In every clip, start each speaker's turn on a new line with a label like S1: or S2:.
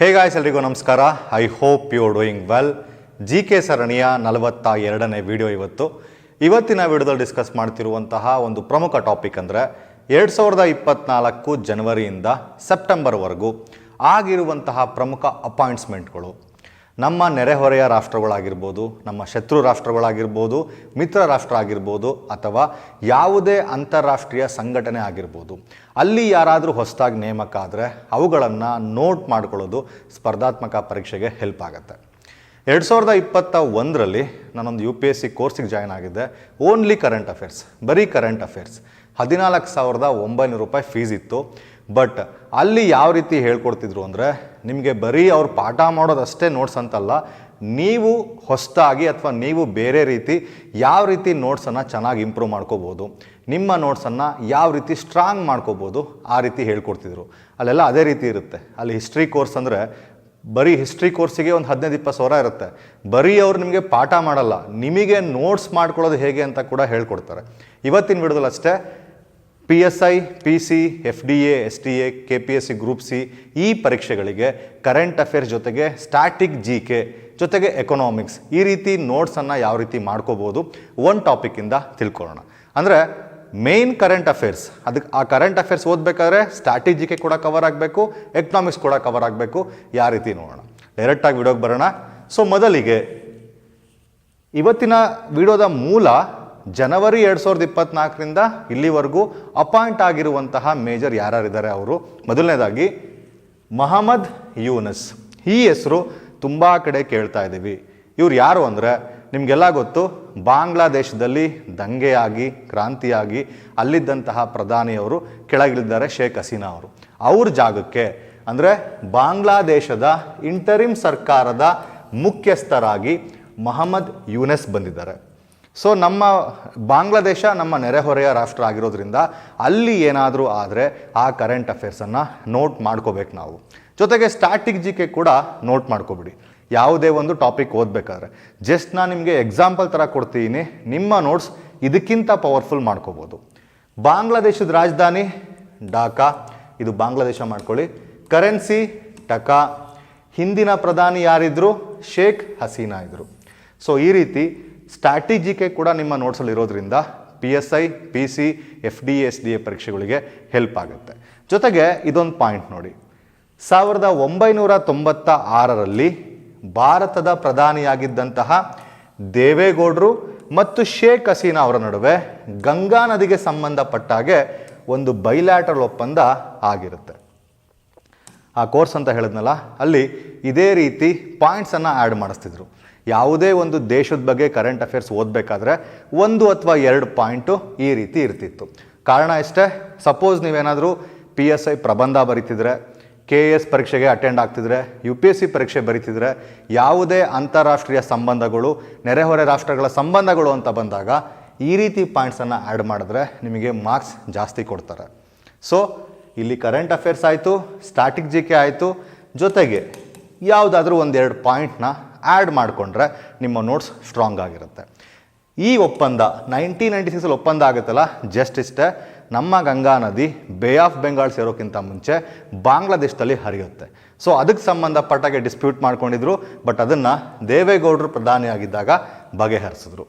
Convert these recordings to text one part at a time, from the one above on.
S1: ಹೇ guys ಎಲ್ರಿಗೂ ನಮಸ್ಕಾರ. I hope you doing well G K ಸರಣಿಯ ನಲವತ್ತ ಎರಡನೇ ವಿಡಿಯೋ ಇವತ್ತು. ಇವತ್ತಿನ ವಿಡಿಯೋದಲ್ಲಿ ಡಿಸ್ಕಸ್ ಮಾಡ್ತಿರುವಂತಹ ಒಂದು ಪ್ರಮುಖ ಟಾಪಿಕ್ ಅಂದರೆ ಎರಡು ಸಾವಿರದ ಇಪ್ಪತ್ತ್ನಾಲ್ಕು ಜನವರಿಯಿಂದ ಸೆಪ್ಟೆಂಬರ್ವರೆಗೂ ಆಗಿರುವಂತಹ ಪ್ರಮುಖ ಅಪಾಯಿಂಟ್ಸ್ಮೆಂಟ್ಗಳು ನಮ್ಮ ನೆರೆಹೊರೆಯ ರಾಷ್ಟ್ರಗಳಾಗಿರ್ಬೋದು, ನಮ್ಮ ಶತ್ರು ರಾಷ್ಟ್ರಗಳಾಗಿರ್ಬೋದು, ಮಿತ್ರ ರಾಷ್ಟ್ರ ಆಗಿರ್ಬೋದು, ಅಥವಾ ಯಾವುದೇ ಅಂತಾರಾಷ್ಟ್ರೀಯ ಸಂಘಟನೆ ಆಗಿರ್ಬೋದು. ಅಲ್ಲಿ ಯಾರಾದರೂ ಹೊಸದಾಗಿ ನೇಮಕ ಆದರೆ ಅವುಗಳನ್ನು ನೋಟ್ ಮಾಡ್ಕೊಳ್ಳೋದು ಸ್ಪರ್ಧಾತ್ಮಕ ಪರೀಕ್ಷೆಗೆ ಹೆಲ್ಪ್ ಆಗುತ್ತೆ. ಎರಡು ಸಾವಿರದ ಇಪ್ಪತ್ತ ಒಂದರಲ್ಲಿ ನಾನೊಂದು ಯು ಪಿ ಎಸ್ ಸಿ ಕೋರ್ಸಿಗೆ ಜಾಯ್ನ್ ಆಗಿದ್ದೆ. ಓನ್ಲಿ ಕರೆಂಟ್ ಅಫೇರ್ಸ್ ಬರೀ ಕರೆಂಟ್ ಅಫೇರ್ಸ್ ಹದಿನಾಲ್ಕು ಸಾವಿರದ ಒಂಬೈನೂರು ರೂಪಾಯಿ ಫೀಸ್ ಇತ್ತು. ಬಟ್ ಅಲ್ಲಿ ಯಾವ ರೀತಿ ಹೇಳ್ಕೊಡ್ತಿದ್ರು ಅಂದರೆ, ನಿಮಗೆ ಬರೀ ಅವ್ರು ಪಾಠ ಮಾಡೋದಷ್ಟೇ ನೋಟ್ಸ್ ಅಂತಲ್ಲ, ನೀವು ಹೊಸದಾಗಿ ಅಥವಾ ನೀವು ಬೇರೆ ರೀತಿ ಯಾವ ರೀತಿ ನೋಟ್ಸನ್ನು ಚೆನ್ನಾಗಿ ಇಂಪ್ರೂವ್ ಮಾಡ್ಕೋಬೋದು, ನಿಮ್ಮ ನೋಟ್ಸನ್ನು ಯಾವ ರೀತಿ ಸ್ಟ್ರಾಂಗ್ ಮಾಡ್ಕೋಬೋದು, ಆ ರೀತಿ ಹೇಳ್ಕೊಡ್ತಿದ್ರು. ಅಲ್ಲೆಲ್ಲ ಅದೇ ರೀತಿ ಇರುತ್ತೆ. ಅಲ್ಲಿ ಹಿಸ್ಟ್ರಿ ಕೋರ್ಸ್ ಅಂದರೆ, ಬರೀ ಹಿಸ್ಟ್ರಿ ಕೋರ್ಸಿಗೆ ಒಂದು ಹದಿನೈದು, ಇಪ್ಪತ್ತು ಸಾವಿರ ಇರುತ್ತೆ. ಬರೀ ಅವ್ರು ನಿಮಗೆ ಪಾಠ ಮಾಡಲ್ಲ, ನಿಮಗೆ ನೋಟ್ಸ್ ಮಾಡ್ಕೊಳ್ಳೋದು ಹೇಗೆ ಅಂತ ಕೂಡ ಹೇಳ್ಕೊಡ್ತಾರೆ. ಇವತ್ತಿನ ವಿಡಿಯೋದಲ್ಲಿ ಅಷ್ಟೇ P S I P C F D A S T A K P S C group C ಈ ಪರೀಕ್ಷೆಗಳಿಗೆ ಕರೆಂಟ್ ಅಫೇರ್ಸ್ ಜೊತೆಗೆ ಸ್ಟ್ಯಾಟಿಕ್ ಜಿ ಕೆ ಜೊತೆಗೆ ಎಕನಾಮಿಕ್ಸ್ ಈ ರೀತಿ ನೋಟ್ಸನ್ನು ಯಾವ ರೀತಿ ಮಾಡ್ಕೋಬೋದು ಒನ್ ಟಾಪಿಕ್ಕಿಂದ ತಿಳ್ಕೊಳ್ಳೋಣ. ಅಂದರೆ ಮೇನ್ ಕರೆಂಟ್ ಅಫೇರ್ಸ್ ಅದಕ್ಕೆ ಆ ಕರೆಂಟ್ ಅಫೇರ್ಸ್ ಓದಬೇಕಾದ್ರೆ ಕೆ ಕೂಡ ಕವರ್ ಆಗಬೇಕು ಎಕನಾಮಿಕ್ಸ್ ಕೂಡ ಕವರ್ ಆಗಬೇಕು ಯಾವ ರೀತಿ ನೋಡೋಣ. ಡೈರೆಕ್ಟಾಗಿ ವಿಡಿಯೋಗೆ ಬರೋಣ. ಸೊ ಮೊದಲಿಗೆ ಇವತ್ತಿನ ವಿಡಿಯೋದ ಮೂಲ ಜನವರಿ ಎರಡು ಸಾವಿರದ ಇಪ್ಪತ್ನಾಲ್ಕರಿಂದ ಇಲ್ಲಿವರೆಗೂ ಅಪಾಯಿಂಟ್ ಆಗಿರುವಂತಹ ಮೇಜರ್ ಯಾರ್ಯಾರಿದ್ದಾರೆ ಅವರು? ಮೊದಲನೇದಾಗಿ, ಮಹಮ್ಮದ್ ಯೂನಸ್. ಈ ಹೆಸರು ತುಂಬ ಕಡೆ ಕೇಳ್ತಾ ಇದ್ದೀವಿ. ಇವ್ರು ಯಾರು ಅಂದರೆ, ನಿಮಗೆಲ್ಲ ಗೊತ್ತು, ಬಾಂಗ್ಲಾದೇಶದಲ್ಲಿ ದಂಗೆಯಾಗಿ, ಕ್ರಾಂತಿಯಾಗಿ ಅಲ್ಲಿದ್ದಂತಹ ಪ್ರಧಾನಿಯವರು ಕೆಳಗಿಳಿದ್ದಾರೆ ಶೇಖ್ ಹಸೀನಾ ಅವರು. ಅವ್ರ ಜಾಗಕ್ಕೆ ಅಂದರೆ, ಬಾಂಗ್ಲಾದೇಶದ ಇಂಟರಿಮ್ ಸರ್ಕಾರದ ಮುಖ್ಯಸ್ಥರಾಗಿ ಮೊಹಮ್ಮದ್ ಯೂನೆಸ್ ಬಂದಿದ್ದಾರೆ. ಸೊ ನಮ್ಮ ಬಾಂಗ್ಲಾದೇಶ ನಮ್ಮ ನೆರೆಹೊರೆಯ ರಾಷ್ಟ್ರ ಆಗಿರೋದ್ರಿಂದ ಅಲ್ಲಿ ಏನಾದರೂ ಆದರೆ ಆ ಕರೆಂಟ್ ಅಫೇರ್ಸನ್ನು ನೋಟ್ ಮಾಡ್ಕೋಬೇಕು ನಾವು. ಜೊತೆಗೆ ಸ್ಟ್ಯಾಟಿಕ್ ಜಿ ಕೂಡ ನೋಟ್ ಮಾಡ್ಕೋಬಿಡಿ. ಯಾವುದೇ ಒಂದು ಟಾಪಿಕ್ ಓದಬೇಕಾದ್ರೆ. ಜಸ್ಟ್ ನಾನು ನಿಮಗೆ ಎಕ್ಸಾಂಪಲ್ ಥರ ಕೊಡ್ತೀನಿ. ನಿಮ್ಮ ನೋಟ್ಸ್ ಇದಕ್ಕಿಂತ ಪವರ್ಫುಲ್ ಮಾಡ್ಕೋಬೋದು. ಬಾಂಗ್ಲಾದೇಶದ ರಾಜಧಾನಿ ಢಾಕಾ. ಇದು ಬಾಂಗ್ಲಾದೇಶ ಮಾಡ್ಕೊಳ್ಳಿ. ಕರೆನ್ಸಿ ಟಕಾ ಹಿಂದಿನ ಪ್ರಧಾನಿ ಯಾರಿದ್ರು? ಶೇಖ್ ಹಸೀನಾ ಇದ್ದರು ಸೊ ಈ ರೀತಿ ಸ್ಟ್ರಾಟಿಜಿಕೆ ಕೂಡ ನಿಮ್ಮ ನೋಟ್ಸಲ್ಲಿ ಇರೋದ್ರಿಂದ P S I P C F D S D A ಪರೀಕ್ಷೆಗಳಿಗೆ ಹೆಲ್ಪ್ ಆಗುತ್ತೆ. ಜೊತೆಗೆ ಇದೊಂದು ಪಾಯಿಂಟ್ ನೋಡಿ. ಸಾವಿರದ ಒಂಬೈನೂರ ತೊಂಬತ್ತ ಆರರಲ್ಲಿ ಭಾರತದ ಪ್ರಧಾನಿಯಾಗಿದ್ದಂತಹ ದೇವೇಗೌಡರು ಮತ್ತು ಶೇಖ್ ಹಸೀನಾ ಅವರ ನಡುವೆ ಗಂಗಾ ನದಿಗೆ ಸಂಬಂಧಪಟ್ಟಾಗೆ ಒಂದು ಬೈಲ್ಯಾಟ್ರಲ್ ಒಪ್ಪಂದ ಆಗಿರುತ್ತೆ. ಆ ಕೋರ್ಸ್ ಅಂತ ಹೇಳಿದ್ನಲ್ಲ, ಅಲ್ಲಿ ಇದೇ ರೀತಿ ಪಾಯಿಂಟ್ಸನ್ನು ಆ್ಯಡ್ ಮಾಡಿಸ್ತಿದ್ರು. ಯಾವುದೇ ಒಂದು ದೇಶದ ಬಗ್ಗೆ ಕರೆಂಟ್ ಅಫೇರ್ಸ್ ಓದಬೇಕಾದ್ರೆ ಒಂದು ಅಥವಾ ಎರಡು ಪಾಯಿಂಟು ಈ ರೀತಿ ಇರ್ತಿತ್ತು. ಕಾರಣ ಇಷ್ಟೇ ಸಪೋಸ್ ನೀವೇನಾದರೂ ಪಿ ಎಸ್ ಐ ಪ್ರಬಂಧ ಬರೀತಿದ್ರೆ ಕೆ ಎಸ್ ಪರೀಕ್ಷೆಗೆ ಅಟೆಂಡ್ ಆಗ್ತಿದ್ರೆ ಯು ಪಿ ಎಸ್ ಸಿ ಪರೀಕ್ಷೆ ಬರೀತಿದ್ರೆ, ಯಾವುದೇ ಅಂತಾರಾಷ್ಟ್ರೀಯ ಸಂಬಂಧಗಳು, ನೆರೆಹೊರೆ ರಾಷ್ಟ್ರಗಳ ಸಂಬಂಧಗಳು ಅಂತ ಬಂದಾಗ ಈ ರೀತಿ ಪಾಯಿಂಟ್ಸನ್ನು ಆ್ಯಡ್ ಮಾಡಿದ್ರೆ ನಿಮಗೆ ಮಾರ್ಕ್ಸ್ ಜಾಸ್ತಿ ಕೊಡ್ತಾರೆ. ಸೊ ಇಲ್ಲಿ ಕರೆಂಟ್ ಅಫೇರ್ಸ್ ಆಯಿತು ಸ್ಟ್ಯಾಟಿಕ್ ಜಿ ಕೆ ಆಯಿತು, ಜೊತೆಗೆ ಯಾವುದಾದ್ರೂ ಒಂದೆರಡು ಪಾಯಿಂಟ್ನ ಆ್ಯಡ್ ಮಾಡಿಕೊಂಡ್ರೆ ನಿಮ್ಮ ನೋಟ್ಸ್ ಸ್ಟ್ರಾಂಗ್ ಆಗಿರುತ್ತೆ. ಈ ಒಪ್ಪಂದ ನೈನ್ಟೀನ್ ನೈಂಟಿ ಸಿಕ್ಸಲ್ಲಿ ಒಪ್ಪಂದ ಆಗುತ್ತಲ್ಲ ಜಸ್ಟ್ ಇಷ್ಟೇ, ನಮ್ಮ ಗಂಗಾ ನದಿ ಬೇ ಆಫ್ ಬೆಂಗಾಲ್ ಸೇರೋಕ್ಕಿಂತ ಮುಂಚೆ ಬಾಂಗ್ಲಾದೇಶದಲ್ಲಿ ಹರಿಯುತ್ತೆ. ಸೊ ಅದಕ್ಕೆ ಸಂಬಂಧಪಟ್ಟಾಗೆ ಡಿಸ್ಪ್ಯೂಟ್ ಮಾಡ್ಕೊಂಡಿದ್ರು ಬಟ್ ಅದನ್ನು ದೇವೇಗೌಡರು ಪ್ರಧಾನಿಯಾಗಿದ್ದಾಗ ಬಗೆಹರಿಸಿದ್ರು.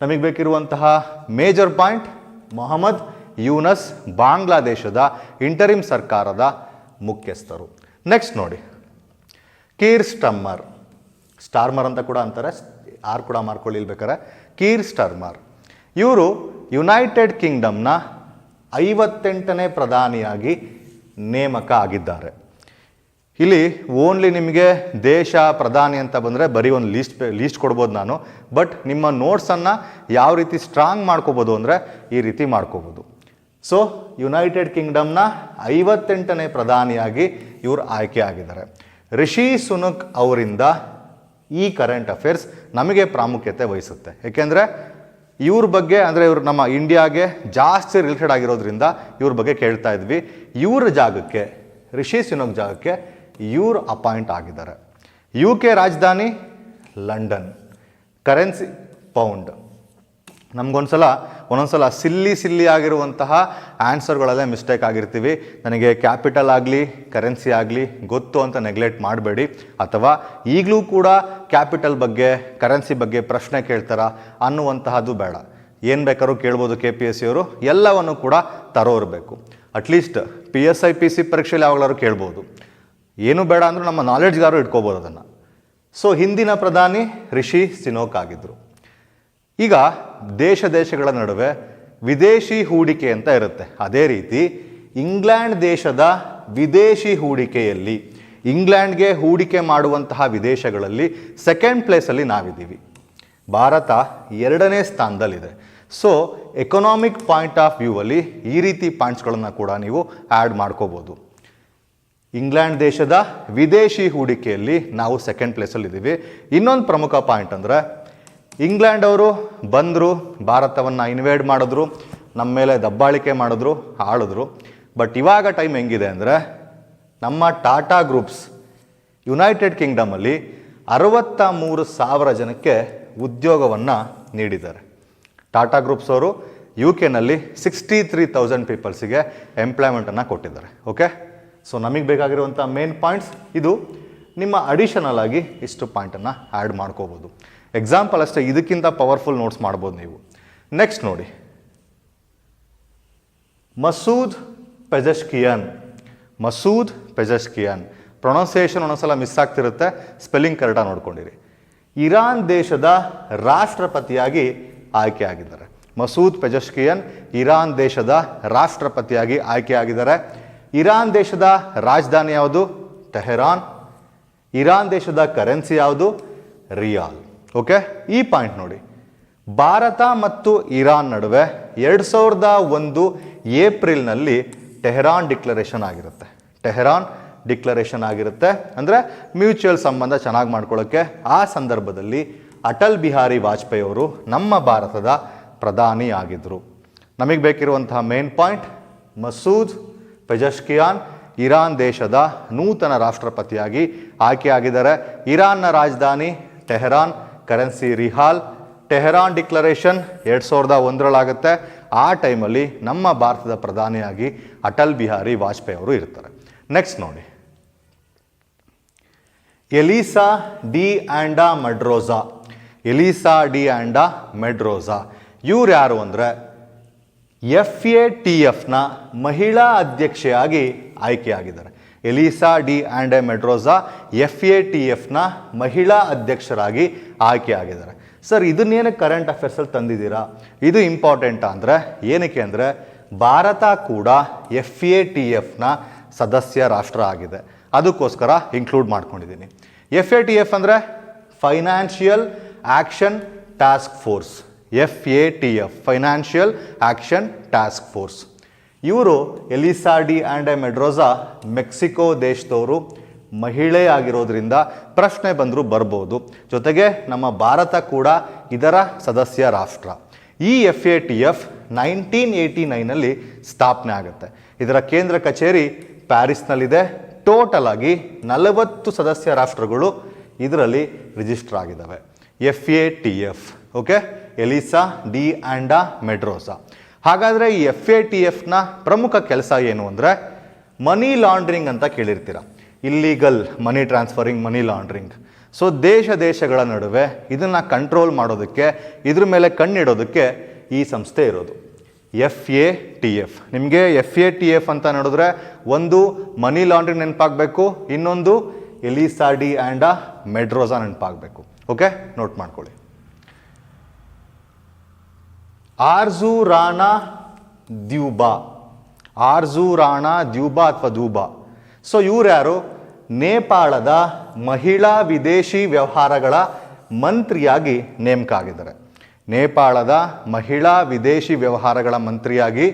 S1: ನಮಗೆ ಬೇಕಿರುವಂತಹ ಮೇಜರ್ ಪಾಯಿಂಟ್ ಮೊಹಮ್ಮದ್ ಯೂನಸ್ ಬಾಂಗ್ಲಾದೇಶದ ಇಂಟರಿಮ್ ಸರ್ಕಾರದ ಮುಖ್ಯಸ್ಥರು. ನೆಕ್ಸ್ಟ್ ನೋಡಿ, ಕೀರ್ ಸ್ಟಮ್ಮರ್. ಸ್ಟಾರ್ಮರ್ ಅಂತ ಕೂಡ ಅಂತಾರೆ. ಆರ್ ಕೂಡ ಮಾರ್ಕೊಳ್ಳಿ ಇಲ್ಲಿಬೇಕಾರೆ ಕೀರ್ ಸ್ಟಾರ್ಮರ್. ಇವರು ಯುನೈಟೆಡ್ ಕಿಂಗ್ಡಮ್ನ ಐವತ್ತೆಂಟನೇ ಪ್ರಧಾನಿಯಾಗಿ ನೇಮಕ ಆಗಿದ್ದಾರೆ. ಇಲ್ಲಿ ಓನ್ಲಿ ನಿಮಗೆ ದೇಶ ಪ್ರಧಾನಿ ಅಂತ ಬಂದರೆ ಬರೀ ಒಂದು ಲೀಸ್ಟ್ ಲೀಸ್ಟ್ ಕೊಡ್ಬೋದು ನಾನು. ಬಟ್ ನಿಮ್ಮ ನೋಟ್ಸನ್ನು ಯಾವ ರೀತಿ ಸ್ಟ್ರಾಂಗ್ ಮಾಡ್ಕೋಬೋದು ಅಂದರೆ ಈ ರೀತಿ ಮಾಡ್ಕೋಬೋದು. ಸೊ, ಯುನೈಟೆಡ್ ಕಿಂಗ್ಡಮ್ನ ಐವತ್ತೆಂಟನೇ ಪ್ರಧಾನಿಯಾಗಿ ಇವರು ಆಯ್ಕೆ ಆಗಿದ್ದಾರೆ. ರಿಷಿ ಸುನಕ್ ಅವರಿಂದ ಈ ಕರೆಂಟ್ ಅಫೇರ್ಸ್ ನಮಗೆ ಪ್ರಾಮುಖ್ಯತೆ ವಹಿಸುತ್ತೆ. ಏಕೆಂದರೆ ಇವ್ರ ಬಗ್ಗೆ ಅಂದರೆ ಇವರು ನಮ್ಮ ಇಂಡಿಯಾಗೆ ಜಾಸ್ತಿ ರಿಲೇಟೆಡ್ ಆಗಿರೋದ್ರಿಂದ ಇವ್ರ ಬಗ್ಗೆ ಕೇಳ್ತಾ ಇದ್ವಿ. ಇವ್ರ ಜಾಗಕ್ಕೆ, ರಿಷಿ ಸಿನೋಗ್ ಜಾಗಕ್ಕೆ ಇವ್ರು ಅಪಾಯಿಂಟ್ ಆಗಿದ್ದಾರೆ. ಯು ಕೆ ರಾಜಧಾನಿ ಲಂಡನ್ ಕರೆನ್ಸಿ ಪೌಂಡ್ ನಮಗೊಂದ್ಸಲ, ಒಂದೊಂದ್ಸಲ ಸಿಲ್ಲಿ ಸಿಲ್ಲಿ ಆಗಿರುವಂತಹ ಆನ್ಸರ್ಗಳಲ್ಲೇ ಮಿಸ್ಟೇಕ್ ಆಗಿರ್ತೀವಿ. ನನಗೆ ಕ್ಯಾಪಿಟಲ್ ಆಗಲಿ ಕರೆನ್ಸಿ ಆಗಲಿ ಗೊತ್ತು ಅಂತ ನೆಗ್ಲೆಕ್ಟ್ ಮಾಡಬೇಡಿ. ಅಥವಾ ಈಗಲೂ ಕೂಡ ಕ್ಯಾಪಿಟಲ್ ಬಗ್ಗೆ ಕರೆನ್ಸಿ ಬಗ್ಗೆ ಪ್ರಶ್ನೆ ಕೇಳ್ತಾರ ಅನ್ನುವಂತಹದ್ದು ಬೇಡ. ಏನು ಬೇಕಾದ್ರೂ ಕೇಳ್ಬೋದು ಕೆ ಪಿ ಎಸ್ ಸಿಯವರು ಎಲ್ಲವನ್ನು ಕೂಡ ತರೋ ಇರಬೇಕು at least P S I P C ಪರೀಕ್ಷೆಯಲ್ಲಿ ಯಾವಾಗಲಾದ್ರು ಕೇಳ್ಬೋದು. ಏನು ಬೇಡ ಅಂದರೂ ನಮ್ಮ ನಾಲೆಡ್ಜ್ಗಾರು ಇಟ್ಕೋಬೋದು ಅದನ್ನು. ಸೊ ಹಿಂದಿನ ಪ್ರಧಾನಿ ರಿಷಿ ಸಿನೋಕ್ ಆಗಿದ್ದರು ಈಗ ದೇಶ ದೇಶಗಳ ನಡುವೆ ವಿದೇಶಿ ಹೂಡಿಕೆ ಅಂತ ಇರುತ್ತೆ. ಅದೇ ರೀತಿ ಇಂಗ್ಲೆಂಡ್ ದೇಶದ ವಿದೇಶಿ ಹೂಡಿಕೆಯಲ್ಲಿ ಇಂಗ್ಲೆಂಡ್ಗೆ ಹೂಡಿಕೆ ಮಾಡುವಂತಹ ವಿದೇಶಗಳಲ್ಲಿ ಸೆಕೆಂಡ್ ಪ್ಲೇಸಲ್ಲಿ ನಾವಿದ್ದೀವಿ. ಭಾರತ ಎರಡನೇ ಸ್ಥಾನದಲ್ಲಿದೆ. So economic point of view ಅಲ್ಲಿ ಈ ರೀತಿ ಪಾಯಿಂಟ್ಸ್ಗಳನ್ನು ಕೂಡ ನೀವು ಆ್ಯಡ್ ಮಾಡ್ಕೋಬೋದು. ಇಂಗ್ಲೆಂಡ್ ದೇಶದ ವಿದೇಶಿ ಹೂಡಿಕೆಯಲ್ಲಿ ನಾವು ಸೆಕೆಂಡ್ ಪ್ಲೇಸಲ್ಲಿದ್ದೀವಿ ಇನ್ನೊಂದು ಪ್ರಮುಖ ಪಾಯಿಂಟ್ ಅಂದರೆ ಇಂಗ್ಲೆಂಡ್ ಅವರು ಬಂದರು, ಭಾರತವನ್ನು ಇನ್ವೇಡ್ ಮಾಡಿದ್ರು ನಮ್ಮ ಮೇಲೆ ದಬ್ಬಾಳಿಕೆ ಮಾಡಿದ್ರು, ಆಳಿದ್ರು. ಬಟ್ ಇವಾಗ ಟೈಮ್ ಹೆಂಗಿದೆ ಅಂದರೆ, ನಮ್ಮ ಟಾಟಾ ಗ್ರೂಪ್ಸ್ ಯುನೈಟೆಡ್ ಕಿಂಗ್ಡಮಲ್ಲಿ ಅರವತ್ತ ಮೂರು ಸಾವಿರ ಜನಕ್ಕೆ ಉದ್ಯೋಗವನ್ನು ನೀಡಿದ್ದಾರೆ. ಟಾಟಾ ಗ್ರೂಪ್ಸ್ ಅವರು ಯು ಕೆನಲ್ಲಿ ಸಿಕ್ಸ್ಟಿ ತ್ರೀ ತೌಸಂಡ್ ಪೀಪಲ್ಸಿಗೆ ಎಂಪ್ಲಾಯ್ಮೆಂಟನ್ನು ಕೊಟ್ಟಿದ್ದಾರೆ. ಓಕೆ ಸೊ ನಮಗೆ ಬೇಕಾಗಿರುವಂಥ ಮೇನ್ ಪಾಯಿಂಟ್ಸ್ ಇದು ನಿಮ್ಮ ಅಡಿಷನಲ್ ಆಗಿ ಇಷ್ಟು ಪಾಯಿಂಟನ್ನು ಆ್ಯಡ್ ಮಾಡ್ಕೋಬೋದು. ಎಕ್ಸಾಂಪಲ್ ಅಷ್ಟೇ, ಇದಕ್ಕಿಂತ ಪವರ್ಫುಲ್ ನೋಟ್ಸ್ ಮಾಡ್ಬೋದು ನೀವು. ನೆಕ್ಸ್ಟ್ ನೋಡಿ. Masoud Pezeshkian Masoud Pezeshkian pronunciation ಒಂದೊಂದ್ಸಲ ಮಿಸ್ ಆಗ್ತಿರುತ್ತೆ. ಸ್ಪೆಲ್ಲಿಂಗ್ ಕರೆಕ್ಟಾಗಿ ನೋಡ್ಕೊಂಡಿರಿ. ಇರಾನ್ ದೇಶದ ರಾಷ್ಟ್ರಪತಿಯಾಗಿ ಆಯ್ಕೆ ಆಗಿದ್ದಾರೆ. ಮಸೂದ್ ಪೆಜಶ್ಕಿಯನ್ ಇರಾನ್ ದೇಶದ ರಾಷ್ಟ್ರಪತಿಯಾಗಿ ಆಯ್ಕೆಯಾಗಿದ್ದಾರೆ ಇರಾನ್ ದೇಶದ ರಾಜಧಾನಿ ಯಾವುದು? ಟೆಹರಾನ್ ಇರಾನ್ ದೇಶದ ಕರೆನ್ಸಿ ಯಾವುದು? ರಿಯಾಲ್. ಓಕೆ? ಈ ಪಾಯಿಂಟ್ ನೋಡಿ. ಭಾರತ ಮತ್ತು ಇರಾನ್ ನಡುವೆ ಎರಡು ಸಾವಿರದ ಒಂದು ಏಪ್ರಿಲ್ನಲ್ಲಿ ಟೆಹರಾನ್ ಡಿಕ್ಲರೇಷನ್ ಆಗಿರುತ್ತೆ. ಟೆಹರಾನ್ ಡಿಕ್ಲರೇಷನ್ ಆಗಿರುತ್ತೆ. ಅಂದರೆ ಮ್ಯೂಚುವಲ್ ಸಂಬಂಧ ಚೆನ್ನಾಗಿ ಮಾಡ್ಕೊಳ್ಳೋಕ್ಕೆ ಆ ಸಂದರ್ಭದಲ್ಲಿ ಅಟಲ್ ಬಿಹಾರಿ ವಾಜಪೇಯಿ ಅವರು ನಮ್ಮ ಭಾರತದ ಪ್ರಧಾನಿ ಆಗಿದ್ದರು ನಮಗೆ ಬೇಕಿರುವಂತಹ main point Masoud Pezeshkian Iran ದೇಶದ ನೂತನ ರಾಷ್ಟ್ರಪತಿಯಾಗಿ ಆಯ್ಕೆಯಾಗಿದ್ದಾರೆ. ಇರಾನ್ನ ರಾಜಧಾನಿ Tehran currency rial. Tehran declaration ಎರಡು ಸಾವಿರದ ಒಂದರಲ್ಲಾಗುತ್ತೆ. ಆ ಟೈಮಲ್ಲಿ ನಮ್ಮ ಭಾರತದ ಪ್ರಧಾನಿಯಾಗಿ ಅಟಲ್ ಬಿಹಾರಿ ವಾಜಪೇಯಿ ಅವರು ಇರ್ತಾರೆ. ನೆಕ್ಸ್ಟ್ ನೋಡಿ. Elisa de Anda Madrazo Elisa de Anda Madrazo ಇವ್ರು ಯಾರು ಅಂದರೆ ಎಫ್ ಎ ಟಿ ಎಫ್ನ ಮಹಿಳಾ ಅಧ್ಯಕ್ಷೆಯಾಗಿ ಆಯ್ಕೆಯಾಗಿದ್ದಾರೆ. Elisa de Anda Madrazo F A T ಎಫ್ನ ಮಹಿಳಾ ಅಧ್ಯಕ್ಷರಾಗಿ ಆಯ್ಕೆಯಾಗಿದ್ದಾರೆ. ಸರ್, ಇದನ್ನೇನು ಕರೆಂಟ್ ಅಫೇರ್ಸಲ್ಲಿ ತಂದಿದ್ದೀರಾ? ಇದು ಇಂಪಾರ್ಟೆಂಟ್ ಅಂದರೆ ಏನಕ್ಕೆ ಅಂದರೆ ಭಾರತ ಕೂಡ ಎಫ್ ಎ ಟಿ ಎಫ್ನ ಸದಸ್ಯ ರಾಷ್ಟ್ರ ಆಗಿದೆ. ಅದಕ್ಕೋಸ್ಕರ ಇನ್ಕ್ಲೂಡ್ ಮಾಡ್ಕೊಂಡಿದ್ದೀನಿ. ಎಫ್ ಎ ಟಿ ಎಫ್ ಅಂದರೆ financial action task force F A T F financial action task force ಇವರು Elisa de Anda Madrazo Mexico ದೇಶದವರು ಮಹಿಳೆ ಆಗಿರೋದ್ರಿಂದ ಪ್ರಶ್ನೆ ಬಂದರೂ ಬರ್ಬೋದು. ಜೊತೆಗೆ ನಮ್ಮ ಭಾರತ ಕೂಡ ಇದರ ಸದಸ್ಯ ರಾಷ್ಟ್ರ. ಈ F A T F nineteen eighty ನೈನಲ್ಲಿ ಸ್ಥಾಪನೆ ಆಗುತ್ತೆ. ಇದರ ಕೇಂದ್ರ ಕಚೇರಿ ಪ್ಯಾರಿಸ್ನಲ್ಲಿದೆ. ಟೋಟಲ್ ಆಗಿ ನಲವತ್ತು ಸದಸ್ಯ ರಾಷ್ಟ್ರಗಳು ಇದರಲ್ಲಿ ರಿಜಿಸ್ಟರ್ ಆಗಿದ್ದಾವೆ. F A T F okay Elisa de Anda Madrazo ಹಾಗಾದರೆ ಈ ಎಫ್ ಎ ಟಿ ಎಫ್ನ ಪ್ರಮುಖ ಕೆಲಸ ಏನು ಅಂದರೆ ಮನಿ ಲಾಂಡ್ರಿಂಗ್ ಅಂತ ಕೇಳಿರ್ತೀರ. Illegal money transferring money laundering so ದೇಶ ದೇಶಗಳ ನಡುವೆ ಇದನ್ನು ಕಂಟ್ರೋಲ್ ಮಾಡೋದಕ್ಕೆ, ಇದ್ರ ಮೇಲೆ ಕಣ್ಣಿಡೋದಕ್ಕೆ ಈ ಸಂಸ್ಥೆ ಇರೋದು. ಎಫ್ ಎ ಟಿ ಎಫ್ ನಿಮಗೆ ಎಫ್ ಎ ಟಿ ಎಫ್ ಅಂತ ನೋಡಿದ್ರೆ ಒಂದು ಮನಿ ಲಾಂಡ್ರಿಂಗ್ ನೆನಪಾಗಬೇಕು, ಇನ್ನೊಂದು ಎಲಿಸಾಡಿ ಆ್ಯಂಡ ಮೆಡ್ರೋಸಾ ನೆನಪಾಗಬೇಕು. ಓಕೆ ನೋಟ್ ಮಾಡ್ಕೊಳ್ಳಿ. ಆರ್ಜು ರಾಣಾ ದ್ಯೂಬಾ. ಆರ್ಜು ರಾಣಾ ದ್ಯೂಬಾ ಅಥವಾ ದ್ಯೂಬಾ. ಸೊ ಯಾರು? ನೇಪಾಳದ ಮಹಿಳಾ ವಿದೇಶಿ ವ್ಯವಹಾರಗಳ ಮಂತ್ರಿಯಾಗಿ ನೇಮಕ ಆಗಿದ್ದಾರೆ ನೇಪಾಳದ ಮಹಿಳಾ ವಿದೇಶಿ ವ್ಯವಹಾರಗಳ ಮಂತ್ರಿಯಾಗಿ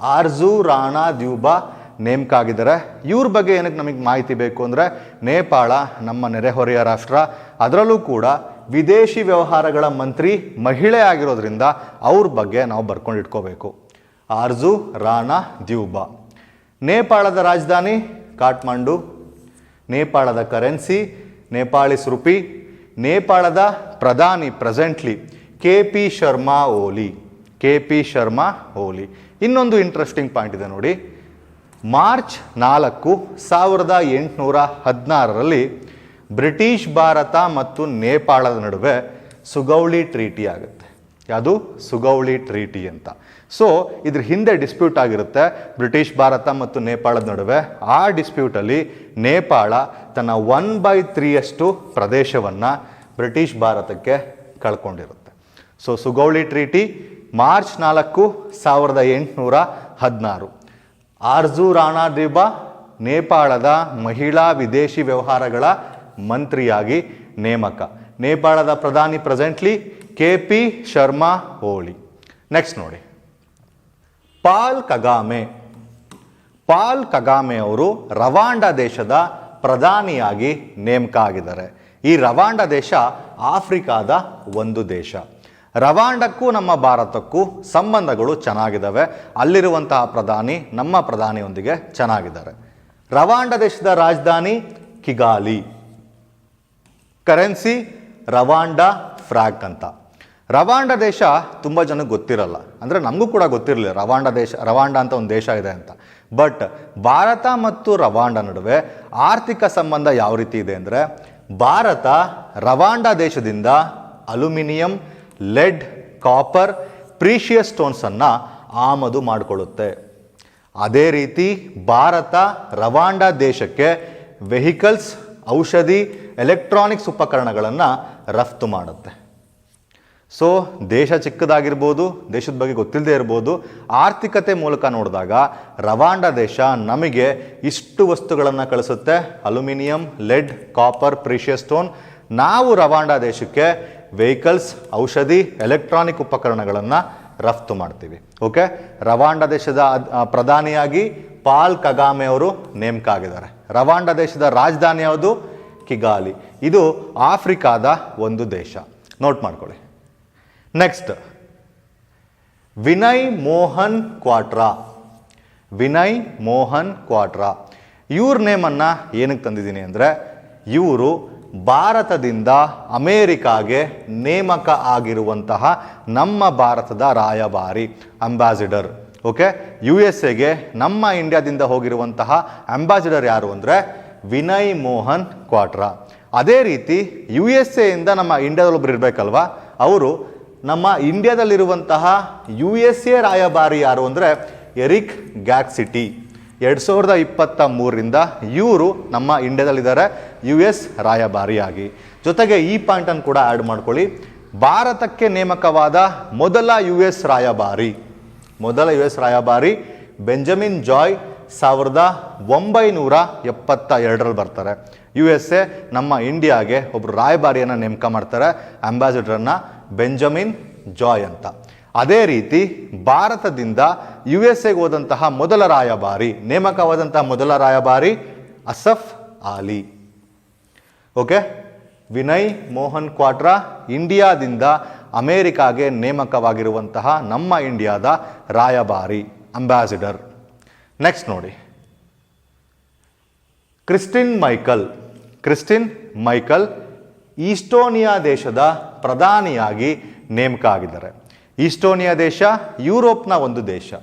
S1: ಆರ್ಜು ರಾಣಾ ದ್ಯೂಬಾ ನೇಮಕ ಆಗಿದ್ದಾರೆ ಇವ್ರ ಬಗ್ಗೆ ಏನಕ್ಕೆ ನಮಗೆ ಮಾಹಿತಿ ಬೇಕು ಅಂದರೆ, ನೇಪಾಳ ನಮ್ಮ ನೆರೆಹೊರೆಯ ರಾಷ್ಟ್ರ. ಅದರಲ್ಲೂ ಕೂಡ ವಿದೇಶಿ ವ್ಯವಹಾರಗಳ ಮಂತ್ರಿ, ಮಹಿಳೆ ಆಗಿರೋದ್ರಿಂದ ಅವ್ರ ಬಗ್ಗೆ ನಾವು ಬರ್ಕೊಂಡು ಇಟ್ಕೋಬೇಕು. ಆರ್ಜು, ರಾಣಾ, ದ್ಯೂಬಾ. ನೇಪಾಳದ ರಾಜಧಾನಿ, ಕಾಠ್ಮಂಡು. ನೇಪಾಳದ ಕರೆನ್ಸಿ, ನೇಪಾಳಿ ರುಪಿ ನೇಪಾಳದ ಪ್ರಧಾನಿ presently, K P Sharma Oli. K P Sharma Oli. ಇನ್ನೊಂದು ಇಂಟ್ರೆಸ್ಟಿಂಗ್ ಪಾಯಿಂಟ್ ಇದೆ ನೋಡಿ. ಮಾರ್ಚ್ ನಾಲ್ಕು ಸಾವಿರದ ಎಂಟುನೂರ ಹದಿನಾರರಲ್ಲಿ ಬ್ರಿಟಿಷ್ ಭಾರತ ಮತ್ತು ನೇಪಾಳದ ನಡುವೆ ಸುಗೌಳಿ ಟ್ರೀಟಿ ಆಗುತ್ತೆ. ಯಾವುದು? ಸುಗೌಳಿ ಟ್ರೀಟಿ ಅಂತ. ಸೊ ಇದ್ರ ಹಿಂದೆ ಡಿಸ್ಪ್ಯೂಟ್ ಆಗಿರುತ್ತೆ. ಬ್ರಿಟಿಷ್ ಭಾರತ ಮತ್ತು ನೇಪಾಳದ ನಡುವೆ. ಆ ಡಿಸ್ಪ್ಯೂಟಲ್ಲಿ ನೇಪಾಳ ತನ್ನ ಒನ್ ಬೈ ತ್ರೀಯಷ್ಟು ಪ್ರದೇಶವನ್ನು ಬ್ರಿಟಿಷ್ ಭಾರತಕ್ಕೆ ಕಳ್ಕೊಂಡಿರುತ್ತೆ. ಸೊ ಸುಗೌಳಿ ಟ್ರೀಟಿ ಮಾರ್ಚ್ ನಾಲ್ಕು ಸಾವಿರದ ಎಂಟುನೂರ ಹದಿನಾರು. ಆರ್ಜು ರಾಣಾ ದ್ವೀಪ ನೇಪಾಳದ ಮಹಿಳಾ ವಿದೇಶಿ ವ್ಯವಹಾರಗಳ ಮಂತ್ರಿಯಾಗಿ ನೇಮಕ. ನೇಪಾಳದ ಪ್ರಧಾನಿ presently K P Sharma Oli next ನೋಡಿ. Paul Kagame. ಪಾಲ್ ಕಗಾಮೆ ಅವರು ರವಾಂಡ ದೇಶದ ಪ್ರಧಾನಿಯಾಗಿ ನೇಮಕ ಆಗಿದ್ದಾರೆ. ಈ ರವಾಂಡ ದೇಶ ಆಫ್ರಿಕಾದ ಒಂದು ದೇಶ. ರವಾಂಡಕ್ಕೂ ನಮ್ಮ ಭಾರತಕ್ಕೂ ಸಂಬಂಧಗಳು ಚೆನ್ನಾಗಿದ್ದಾವೆ. ಅಲ್ಲಿರುವಂತಹ ಪ್ರಧಾನಿ ನಮ್ಮ ಪ್ರಧಾನಿಯೊಂದಿಗೆ ಚೆನ್ನಾಗಿದ್ದಾರೆ. ರವಾಂಡ ದೇಶದ ರಾಜಧಾನಿ ಕಿಗಾಲಿ. ಕರೆನ್ಸಿ ರವಾಂಡಾ ಫ್ರಾಕ್ ಅಂತ. ರವಾಂಡ ದೇಶ ತುಂಬ ಜನಕ್ಕೆ ಗೊತ್ತಿರಲ್ಲ. ಅಂದರೆ ನಮಗೂ ಕೂಡ ಗೊತ್ತಿರಲಿಲ್ಲ ರವಾಂಡ ದೇಶ, ರವಾಂಡ ಅಂತ ಒಂದು ದೇಶ ಇದೆ ಅಂತ. ಬಟ್ ಭಾರತ ಮತ್ತು ರವಾಂಡ ನಡುವೆ ಆರ್ಥಿಕ ಸಂಬಂಧ ಯಾವ ರೀತಿ ಇದೆ ಅಂದರೆ ಭಾರತ ರವಾಂಡ ದೇಶದಿಂದ ಅಲ್ಯೂಮಿನಿಯಂ, ಲೆಡ್, ಕಾಪರ್, ಪ್ರೀಶಿಯಸ್ ಸ್ಟೋನ್ಸನ್ನು ಆಮದು ಮಾಡಿಕೊಳ್ಳುತ್ತೆ. ಅದೇ ರೀತಿ ಭಾರತ ರವಾಂಡ ದೇಶಕ್ಕೆ ವೆಹಿಕಲ್ಸ್, ಔಷಧಿ ಎಲೆಕ್ಟ್ರಾನಿಕ್ಸ್ ಉಪಕರಣಗಳನ್ನು ರಫ್ತು ಮಾಡುತ್ತೆ. ಸೊ ದೇಶ ಚಿಕ್ಕದಾಗಿರ್ಬೋದು, ದೇಶದ ಬಗ್ಗೆ ಗೊತ್ತಿಲ್ಲದೆ ಇರ್ಬೋದು, ಆರ್ಥಿಕತೆ ಮೂಲಕ ನೋಡಿದಾಗ ರವಾಂಡ ದೇಶ ನಮಗೆ ಇಷ್ಟು ವಸ್ತುಗಳನ್ನು ಕಳಿಸುತ್ತೆ. Aluminium, lead, copper precious stone. ನಾವು ರವಾಂಡ ದೇಶಕ್ಕೆ ವೆಹಿಕಲ್ಸ್, ಔಷಧಿ, ಎಲೆಕ್ಟ್ರಾನಿಕ್ ಉಪಕರಣಗಳನ್ನು ರಫ್ತು ಮಾಡ್ತೀವಿ. ಓಕೆ ರವಾಂಡ ದೇಶದ ಪ್ರಧಾನಿಯಾಗಿ ಪಾಲ್ ಕಗಾಮೆ ಅವರು ನೇಮಕ ಆಗಿದ್ದಾರೆ ರವಾಂಡ ದೇಶದ ರಾಜಧಾನಿ ಯಾವುದು? ಕಿಗಾಲಿ. ಇದು ಆಫ್ರಿಕಾದ ಒಂದು ದೇಶ. ನೋಟ್ ಮಾಡ್ಕೊಳ್ಳಿ. ನೆಕ್ಸ್ಟ್ ವಿನಯ್ ಮೋಹನ್ ಕ್ವಾಟ್ರಾ. ವಿನಯ್ ಮೋಹನ್ ಕ್ವಾಟ್ರಾ. ಇವ್ರ ನೇಮನ್ನು ಏನಕ್ಕೆ ತಂದಿದ್ದೀನಿ ಅಂದರೆ, ಇವರು ಭಾರತದಿಂದ ಅಮೇರಿಕಾಗೆ ನೇಮಕ ಆಗಿರುವಂತಹ ನಮ್ಮ ಭಾರತದ ರಾಯಭಾರಿ ಅಂಬಾಸಿಡರ್ ಓಕೆ ಯು ಎಸ್ ಎಗೆ ನಮ್ಮ ಇಂಡಿಯಾದಿಂದ ಹೋಗಿರುವಂತಹ ಅಂಬಾಸಿಡರ್ ಯಾರು ಅಂದರೆ ವಿನಯ್ ಮೋಹನ್ ಕ್ವಾಟ್ರಾ. ಅದೇ ರೀತಿ ಯು ಎಸ್ ಎಯಿಂದ ನಮ್ಮ ಇಂಡಿಯಾದಲ್ಲೊಬ್ರು ಇರಬೇಕಲ್ವಾ? ಅವರು ನಮ್ಮ ಇಂಡಿಯಾದಲ್ಲಿರುವಂತಹ ಯು ಎಸ್ ಎ ರಾಯಭಾರಿ ಯಾರು ಅಂದರೆ ಎರಿಕ್ ಗ್ಯಾಕ್ಸಿಟಿ ಎರಡು ಸಾವಿರದ ಇಪ್ಪತ್ತ ಮೂರರಿಂದ ಇವರು ನಮ್ಮ ಇಂಡಿಯಾದಲ್ಲಿದ್ದಾರೆ ಯು ಎಸ್ ರಾಯಭಾರಿಯಾಗಿ. ಜೊತೆಗೆ ಈ ಪಾಯಿಂಟನ್ನು ಕೂಡ ಆ್ಯಡ್ ಮಾಡ್ಕೊಳ್ಳಿ. ಭಾರತಕ್ಕೆ ನೇಮಕವಾದ ಮೊದಲ ಯು ಎಸ್ ರಾಯಭಾರಿ. ಮೊದಲ ಯು ಎಸ್ ರಾಯಭಾರಿ ಬೆಂಜಮಿನ್ ಜಾಯ್ ಸಾವಿರದ ಒಂಬೈನೂರ ಎಪ್ಪತ್ತ ಎರಡರಲ್ಲಿ ಬರ್ತಾರೆ. ಯು ಎಸ್ ಎ ನಮ್ಮ ಇಂಡಿಯಾಗೆ ಒಬ್ಬರು ರಾಯಭಾರಿಯನ್ನು ನೇಮಕ ಮಾಡ್ತಾರೆ ಅಂಬಾಸಿಡರನ್ನು ಬೆಂಜಮಿನ್ ಜಾಯ್ ಅಂತ. ಅದೇ ರೀತಿ ಭಾರತದಿಂದ ಯು ಎಸ್ ಎಗೆ ಹೋದಂತಹ ಮೊದಲ ರಾಯಭಾರಿ, ನೇಮಕವಾದಂತಹ ಮೊದಲ ರಾಯಭಾರಿ ಅಸಫ್ ಆಲಿ. ಓಕೆ ವಿನಯ್ ಮೋಹನ್ ಕ್ವಾಟ್ರಾ ಇಂಡಿಯಾದಿಂದ ಅಮೇರಿಕಾಗೆ ನೇಮಕವಾಗಿರುವಂತಹ ನಮ್ಮ ಇಂಡಿಯಾದ ರಾಯಭಾರಿ, ಅಂಬಾಸಿಡರ್. ನೆಕ್ಸ್ಟ್ ನೋಡಿ. Kristen Michal Kristen Michal Estonia ದೇಶದ ಪ್ರಧಾನಿಯಾಗಿ ನೇಮಕ ಆಗಿದ್ದಾರೆ ಈಸ್ಟೋನಿಯಾ ದೇಶ, ಯುರೋಪ್ನ ಒಂದು ದೇಶ.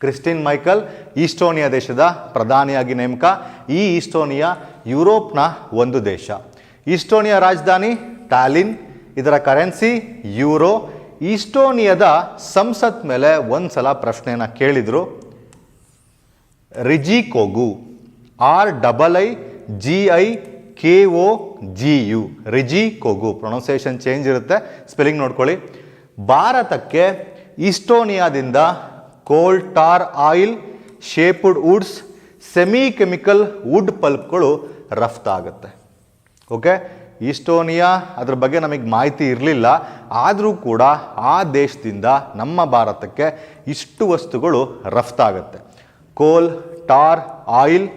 S1: ಕ್ರಿಸ್ಟಿನ್ ಮೈಕಲ್ ಈಸ್ಟೋನಿಯಾ ದೇಶದ ಪ್ರಧಾನಿಯಾಗಿ ನೇಮಕ. ಈ ಈಸ್ಟೋನಿಯಾ, ಯುರೋಪ್ನ ಒಂದು ದೇಶ. ಈಸ್ಟೋನಿಯಾ ರಾಜಧಾನಿ ಟ್ಯಾಲಿನ್ ಇದರ ಕರೆನ್ಸಿ ಯೂರೋ ಈಸ್ಟೋನಿಯಾದ ಸಂಸತ್ ಮೇಲೆ ಒಂದು ಸಲ ಪ್ರಶ್ನೆಯನ್ನು ಕೇಳಿದರು. Riigikogu. R double I G I K O G U Riigikogu pronunciation change ಇರುತ್ತೆ. ಸ್ಪೆಲ್ಲಿಂಗ್ ನೋಡ್ಕೊಳ್ಳಿ. ಭಾರತಕ್ಕೆ ಇಸ್ಟೋನಿಯಾದಿಂದ coal tar oil shaped woods semi chemical wood ಪಲ್ಪ್ಗಳು ರಫ್ತಾಗುತ್ತೆ. ಓಕೆ ಈಸ್ಟೋನಿಯಾ ಅದ್ರ ಬಗ್ಗೆ ನಮಗೆ ಮಾಹಿತಿ ಇರಲಿಲ್ಲ. ಆದರೂ ಕೂಡ ಆ ದೇಶದಿಂದ ನಮ್ಮ ಭಾರತಕ್ಕೆ ಇಷ್ಟು ವಸ್ತುಗಳು ರಫ್ತಾಗುತ್ತೆ. Coal tar oil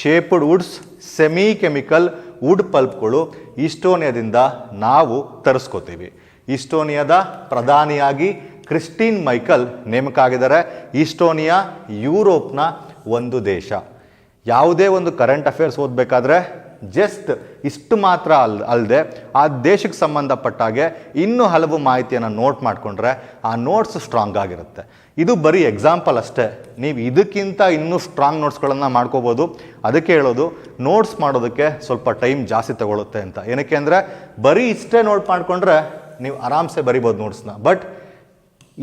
S1: shaped woods semi chemical wood ಪಲ್ಪ್ಗಳು ಈಸ್ಟೋನಿಯಾದಿಂದ ನಾವು ತರಿಸ್ಕೋತೀವಿ. ಈಸ್ಟೋನಿಯಾದ ಪ್ರಧಾನಿಯಾಗಿ ಕ್ರಿಸ್ಟಿನ್ ಮೈಕಲ್ ನೇಮಕ ಆಗಿದ್ದಾರೆ ಈಸ್ಟೋನಿಯಾ ಯುರೋಪ್ನ ಒಂದು ದೇಶ. ಯಾವುದೇ ಒಂದು ಕರೆಂಟ್ ಅಫೇರ್ಸ್ ಓದಬೇಕಾದ್ರೆ ಜಸ್ಟ್ ಇಷ್ಟು ಮಾತ್ರ ಅಲ್ ಅಲ್ಲದೆ ಆ ದೇಶಕ್ಕೆ ಸಂಬಂಧಪಟ್ಟಾಗೆ ಇನ್ನೂ ಹಲವು ಮಾಹಿತಿಯನ್ನು ನೋಟ್ ಮಾಡಿಕೊಂಡ್ರೆ ಆ ನೋಟ್ಸ್ ಸ್ಟ್ರಾಂಗ್ ಆಗಿರುತ್ತೆ. ಇದು ಬರೀ ಎಕ್ಸಾಂಪಲ್ ಅಷ್ಟೇ. ನೀವು ಇದಕ್ಕಿಂತ ಇನ್ನೂ ಸ್ಟ್ರಾಂಗ್ ನೋಟ್ಸ್ಗಳನ್ನು ಮಾಡ್ಕೋಬೋದು. ಅದಕ್ಕೆ ಹೇಳೋದು ನೋಟ್ಸ್ ಮಾಡೋದಕ್ಕೆ ಸ್ವಲ್ಪ ಟೈಮ್ ಜಾಸ್ತಿ ತಗೊಳುತ್ತೆ ಅಂತ. ಏನಕ್ಕೆ ಅಂದರೆ, ಬರೀ ಇಷ್ಟೇ ನೋಟ್ ಮಾಡಿಕೊಂಡ್ರೆ ನೀವು ಆರಾಮ್ಸೆ ಬರಿಬೋದು ನೋಟ್ಸ್ನ ಬಟ್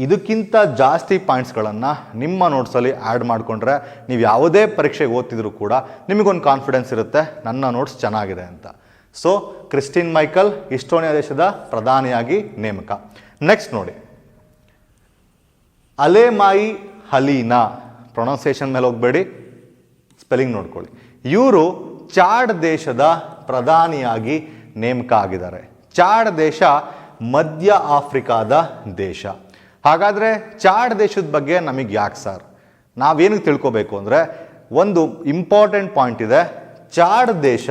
S1: ಇದಕ್ಕಿಂತ ಜಾಸ್ತಿ ಪಾಯಿಂಟ್ಸ್ಗಳನ್ನು ನಿಮ್ಮ ನೋಟ್ಸಲ್ಲಿ ಆ್ಯಡ್ ಮಾಡಿಕೊಂಡ್ರೆ ನೀವು ಯಾವುದೇ ಪರೀಕ್ಷೆಗೆ ಓದ್ತಿದ್ರು ಕೂಡ ನಿಮಗೊಂದು ಕಾನ್ಫಿಡೆನ್ಸ್ ಇರುತ್ತೆ, ನನ್ನ ನೋಟ್ಸ್ ಚೆನ್ನಾಗಿದೆ ಅಂತ. ಸೊ ಕ್ರಿಸ್ಟಿನ್ ಮೈಕಲ್ ಇಸ್ಟೋನಿಯಾ ದೇಶದ ಪ್ರಧಾನಿಯಾಗಿ ನೇಮಕ. ನೆಕ್ಸ್ಟ್ ನೋಡಿ. ಅಲೆಮಾಯಿ ಹಲೀನಾ. ಪ್ರೊನೌನ್ಸಿಯೇಷನ್ ಮೇಲೆ ಹೋಗಬೇಡಿ. ಸ್ಪೆಲ್ಲಿಂಗ್ ನೋಡ್ಕೊಳ್ಳಿ. ಇವರು ಚಾಡ್ ದೇಶದ ಪ್ರಧಾನಿಯಾಗಿ ನೇಮಕ ಆಗಿದ್ದಾರೆ ಚಾಡ್ ದೇಶ ಮಧ್ಯ ಆಫ್ರಿಕಾದ ದೇಶ. ಹಾಗಾದರೆ ಚಾಡ್ ದೇಶದ ಬಗ್ಗೆ ನಮಗೆ ಯಾಕೆ ಸರ್ ನಾವೇನಿಗೆ ತಿಳ್ಕೋಬೇಕು ಅಂದರೆ ಒಂದು ಇಂಪಾರ್ಟೆಂಟ್ ಪಾಯಿಂಟ್ ಇದೆ. ಚಾಡ್ ದೇಶ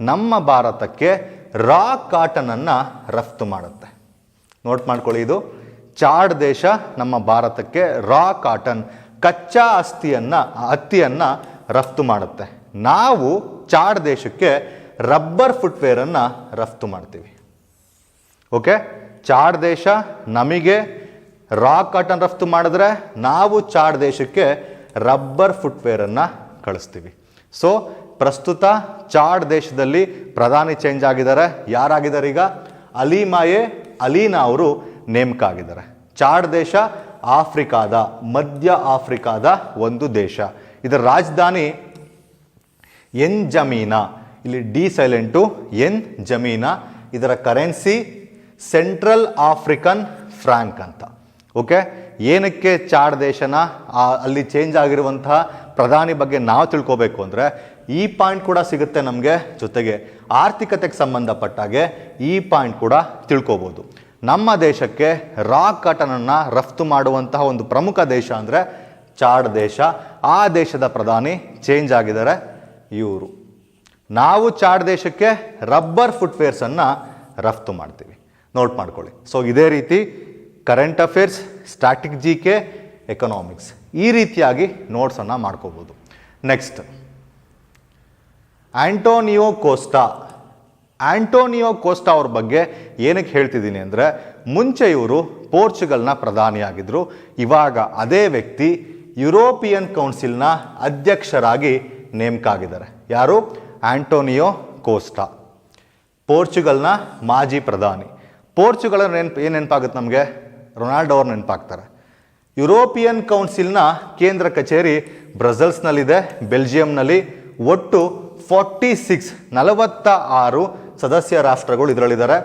S1: ನಮ್ಮ ಭಾರತಕ್ಕೆ ರಾ ಕಾಟನನ್ನು ರಫ್ತು ಮಾಡುತ್ತೆ. ನೋಟ್ ಮಾಡ್ಕೊಳ್ಳಿ ಇದು. ಚಾಡ್ ದೇಶ ನಮ್ಮ ಭಾರತಕ್ಕೆ ರಾ ಕಾಟನ್ ಕಚ್ಚಾ ಅಸ್ತಿಯನ್ನು ಹತ್ತಿಯನ್ನು ರಫ್ತು ಮಾಡುತ್ತೆ. ನಾವು ಚಾಡ್ ದೇಶಕ್ಕೆ ರಬ್ಬರ್ ಫುಟ್ವೇರನ್ನು ರಫ್ತು ಮಾಡ್ತೀವಿ. ಓಕೆ ಚಾಡ್ ದೇಶ ನಮಗೆ ರಾ ಕಾಟನ್ ರಫ್ತು ಮಾಡಿದ್ರೆ ನಾವು ಚಾಡ್ ದೇಶಕ್ಕೆ ರಬ್ಬರ್ ಫುಟ್ವೇರನ್ನು ಕಳಿಸ್ತೀವಿ. ಸೊ ಪ್ರಸ್ತುತ ಚಾಡ್ ದೇಶದಲ್ಲಿ ಪ್ರಧಾನಿ ಚೇಂಜ್ ಆಗಿದ್ದಾರೆ. ಯಾರಾಗಿದ್ದಾರೆ ಈಗ? ಅಲಿಮಾಯೆ ಅಲೀನಾ ಅವರು ನೇಮಕ ಆಗಿದ್ದಾರೆ ಚಾಡ್ ದೇಶ, ಆಫ್ರಿಕಾದ, ಮಧ್ಯ ಆಫ್ರಿಕಾದ ಒಂದು ದೇಶ. ಇದರ ರಾಜಧಾನಿ ಎನ್ ಜಮೀನಾ ಇಲ್ಲಿ ಡಿ ಸೈಲೆಂಟು ಎನ್ ಜಮೀನಾ ಇದರ ಕರೆನ್ಸಿ ಸೆಂಟ್ರಲ್ ಆಫ್ರಿಕನ್ ಫ್ರಾಂಕ್ ಅಂತ. ಓಕೆ? ಏನಕ್ಕೆ ಚಾಡ್ ದೇಶನ ಅಲ್ಲಿ ಚೇಂಜ್ ಆಗಿರುವಂತಹ ಪ್ರಧಾನಿ ಬಗ್ಗೆ ನಾವು ತಿಳ್ಕೋಬೇಕು ಅಂದರೆ, ಈ ಪಾಯಿಂಟ್ ಕೂಡ ಸಿಗುತ್ತೆ ನಮಗೆ ಜೊತೆಗೆ. ಆರ್ಥಿಕತೆಗೆ ಸಂಬಂಧಪಟ್ಟಾಗೆ ಈ ಪಾಯಿಂಟ್ ಕೂಡ ತಿಳ್ಕೊಬೋದು. ನಮ್ಮ ದೇಶಕ್ಕೆ ರಾ ಕಾಟನನ್ನು ರಫ್ತು ಮಾಡುವಂತಹ ಒಂದು ಪ್ರಮುಖ ದೇಶ ಅಂದರೆ ಚಾಡ್ ದೇಶ. ಆ ದೇಶದ ಪ್ರಧಾನಿ ಚೇಂಜ್ ಆಗಿದ್ದಾರೆ ಇವರು. ನಾವು ಚಾಡ್ ದೇಶಕ್ಕೆ ರಬ್ಬರ್ ಫುಟ್ವೇರ್ಸನ್ನು ರಫ್ತು ಮಾಡ್ತೀವಿ. ನೋಟ್ ಮಾಡ್ಕೊಳ್ಳಿ. ಸೊ ಇದೇ ರೀತಿ current affairs static G K economics ಈ ರೀತಿಯಾಗಿ ನೋಟ್ಸನ್ನು ಮಾಡ್ಕೋಬೋದು. Next Antonio Costa Antonio Costa ಅವ್ರ ಬಗ್ಗೆ ಏನಕ್ಕೆ ಹೇಳ್ತಿದ್ದೀನಿ ಅಂದರೆ ಮುಂಚೆ ಇವರು ಪೋರ್ಚುಗಲ್ನ ಪ್ರಧಾನಿಯಾಗಿದ್ದರು ಇವಾಗ ಅದೇ ವ್ಯಕ್ತಿ ಯುರೋಪಿಯನ್ ಕೌನ್ಸಿಲ್ನ ಅಧ್ಯಕ್ಷರಾಗಿ ನೇಮಕ ಆಗಿದ್ದಾರೆ ಯಾರು? ಆಂಟೋನಿಯೋ ಕೋಸ್ಟಾ, ಪೋರ್ಚುಗಲ್ನ ಮಾಜಿ ಪ್ರಧಾನಿ. ಪೋರ್ಚುಗಲ್ ನೆನ್ಪು, ಏನು ನೆನಪಾಗುತ್ತೆ ನಮಗೆ? ರೊನಾಲ್ಡೋ ಅವ್ರು ನೆನಪಾಗ್ತಾರೆ. ಯುರೋಪಿಯನ್ ಕೌನ್ಸಿಲ್ನ ಕೇಂದ್ರ ಕಚೇರಿ ಬ್ರಸಲ್ಸ್ನಲ್ಲಿದೆ, ಬೆಲ್ಜಿಯಂನಲ್ಲಿ ಒಟ್ಟು ಫಾರ್ಟಿ ಸಿಕ್ಸ್ ನಲವತ್ತ ಆರು ಸದಸ್ಯ ರಾಷ್ಟ್ರಗಳು ಇದರಲ್ಲಿದ್ದಾರೆ.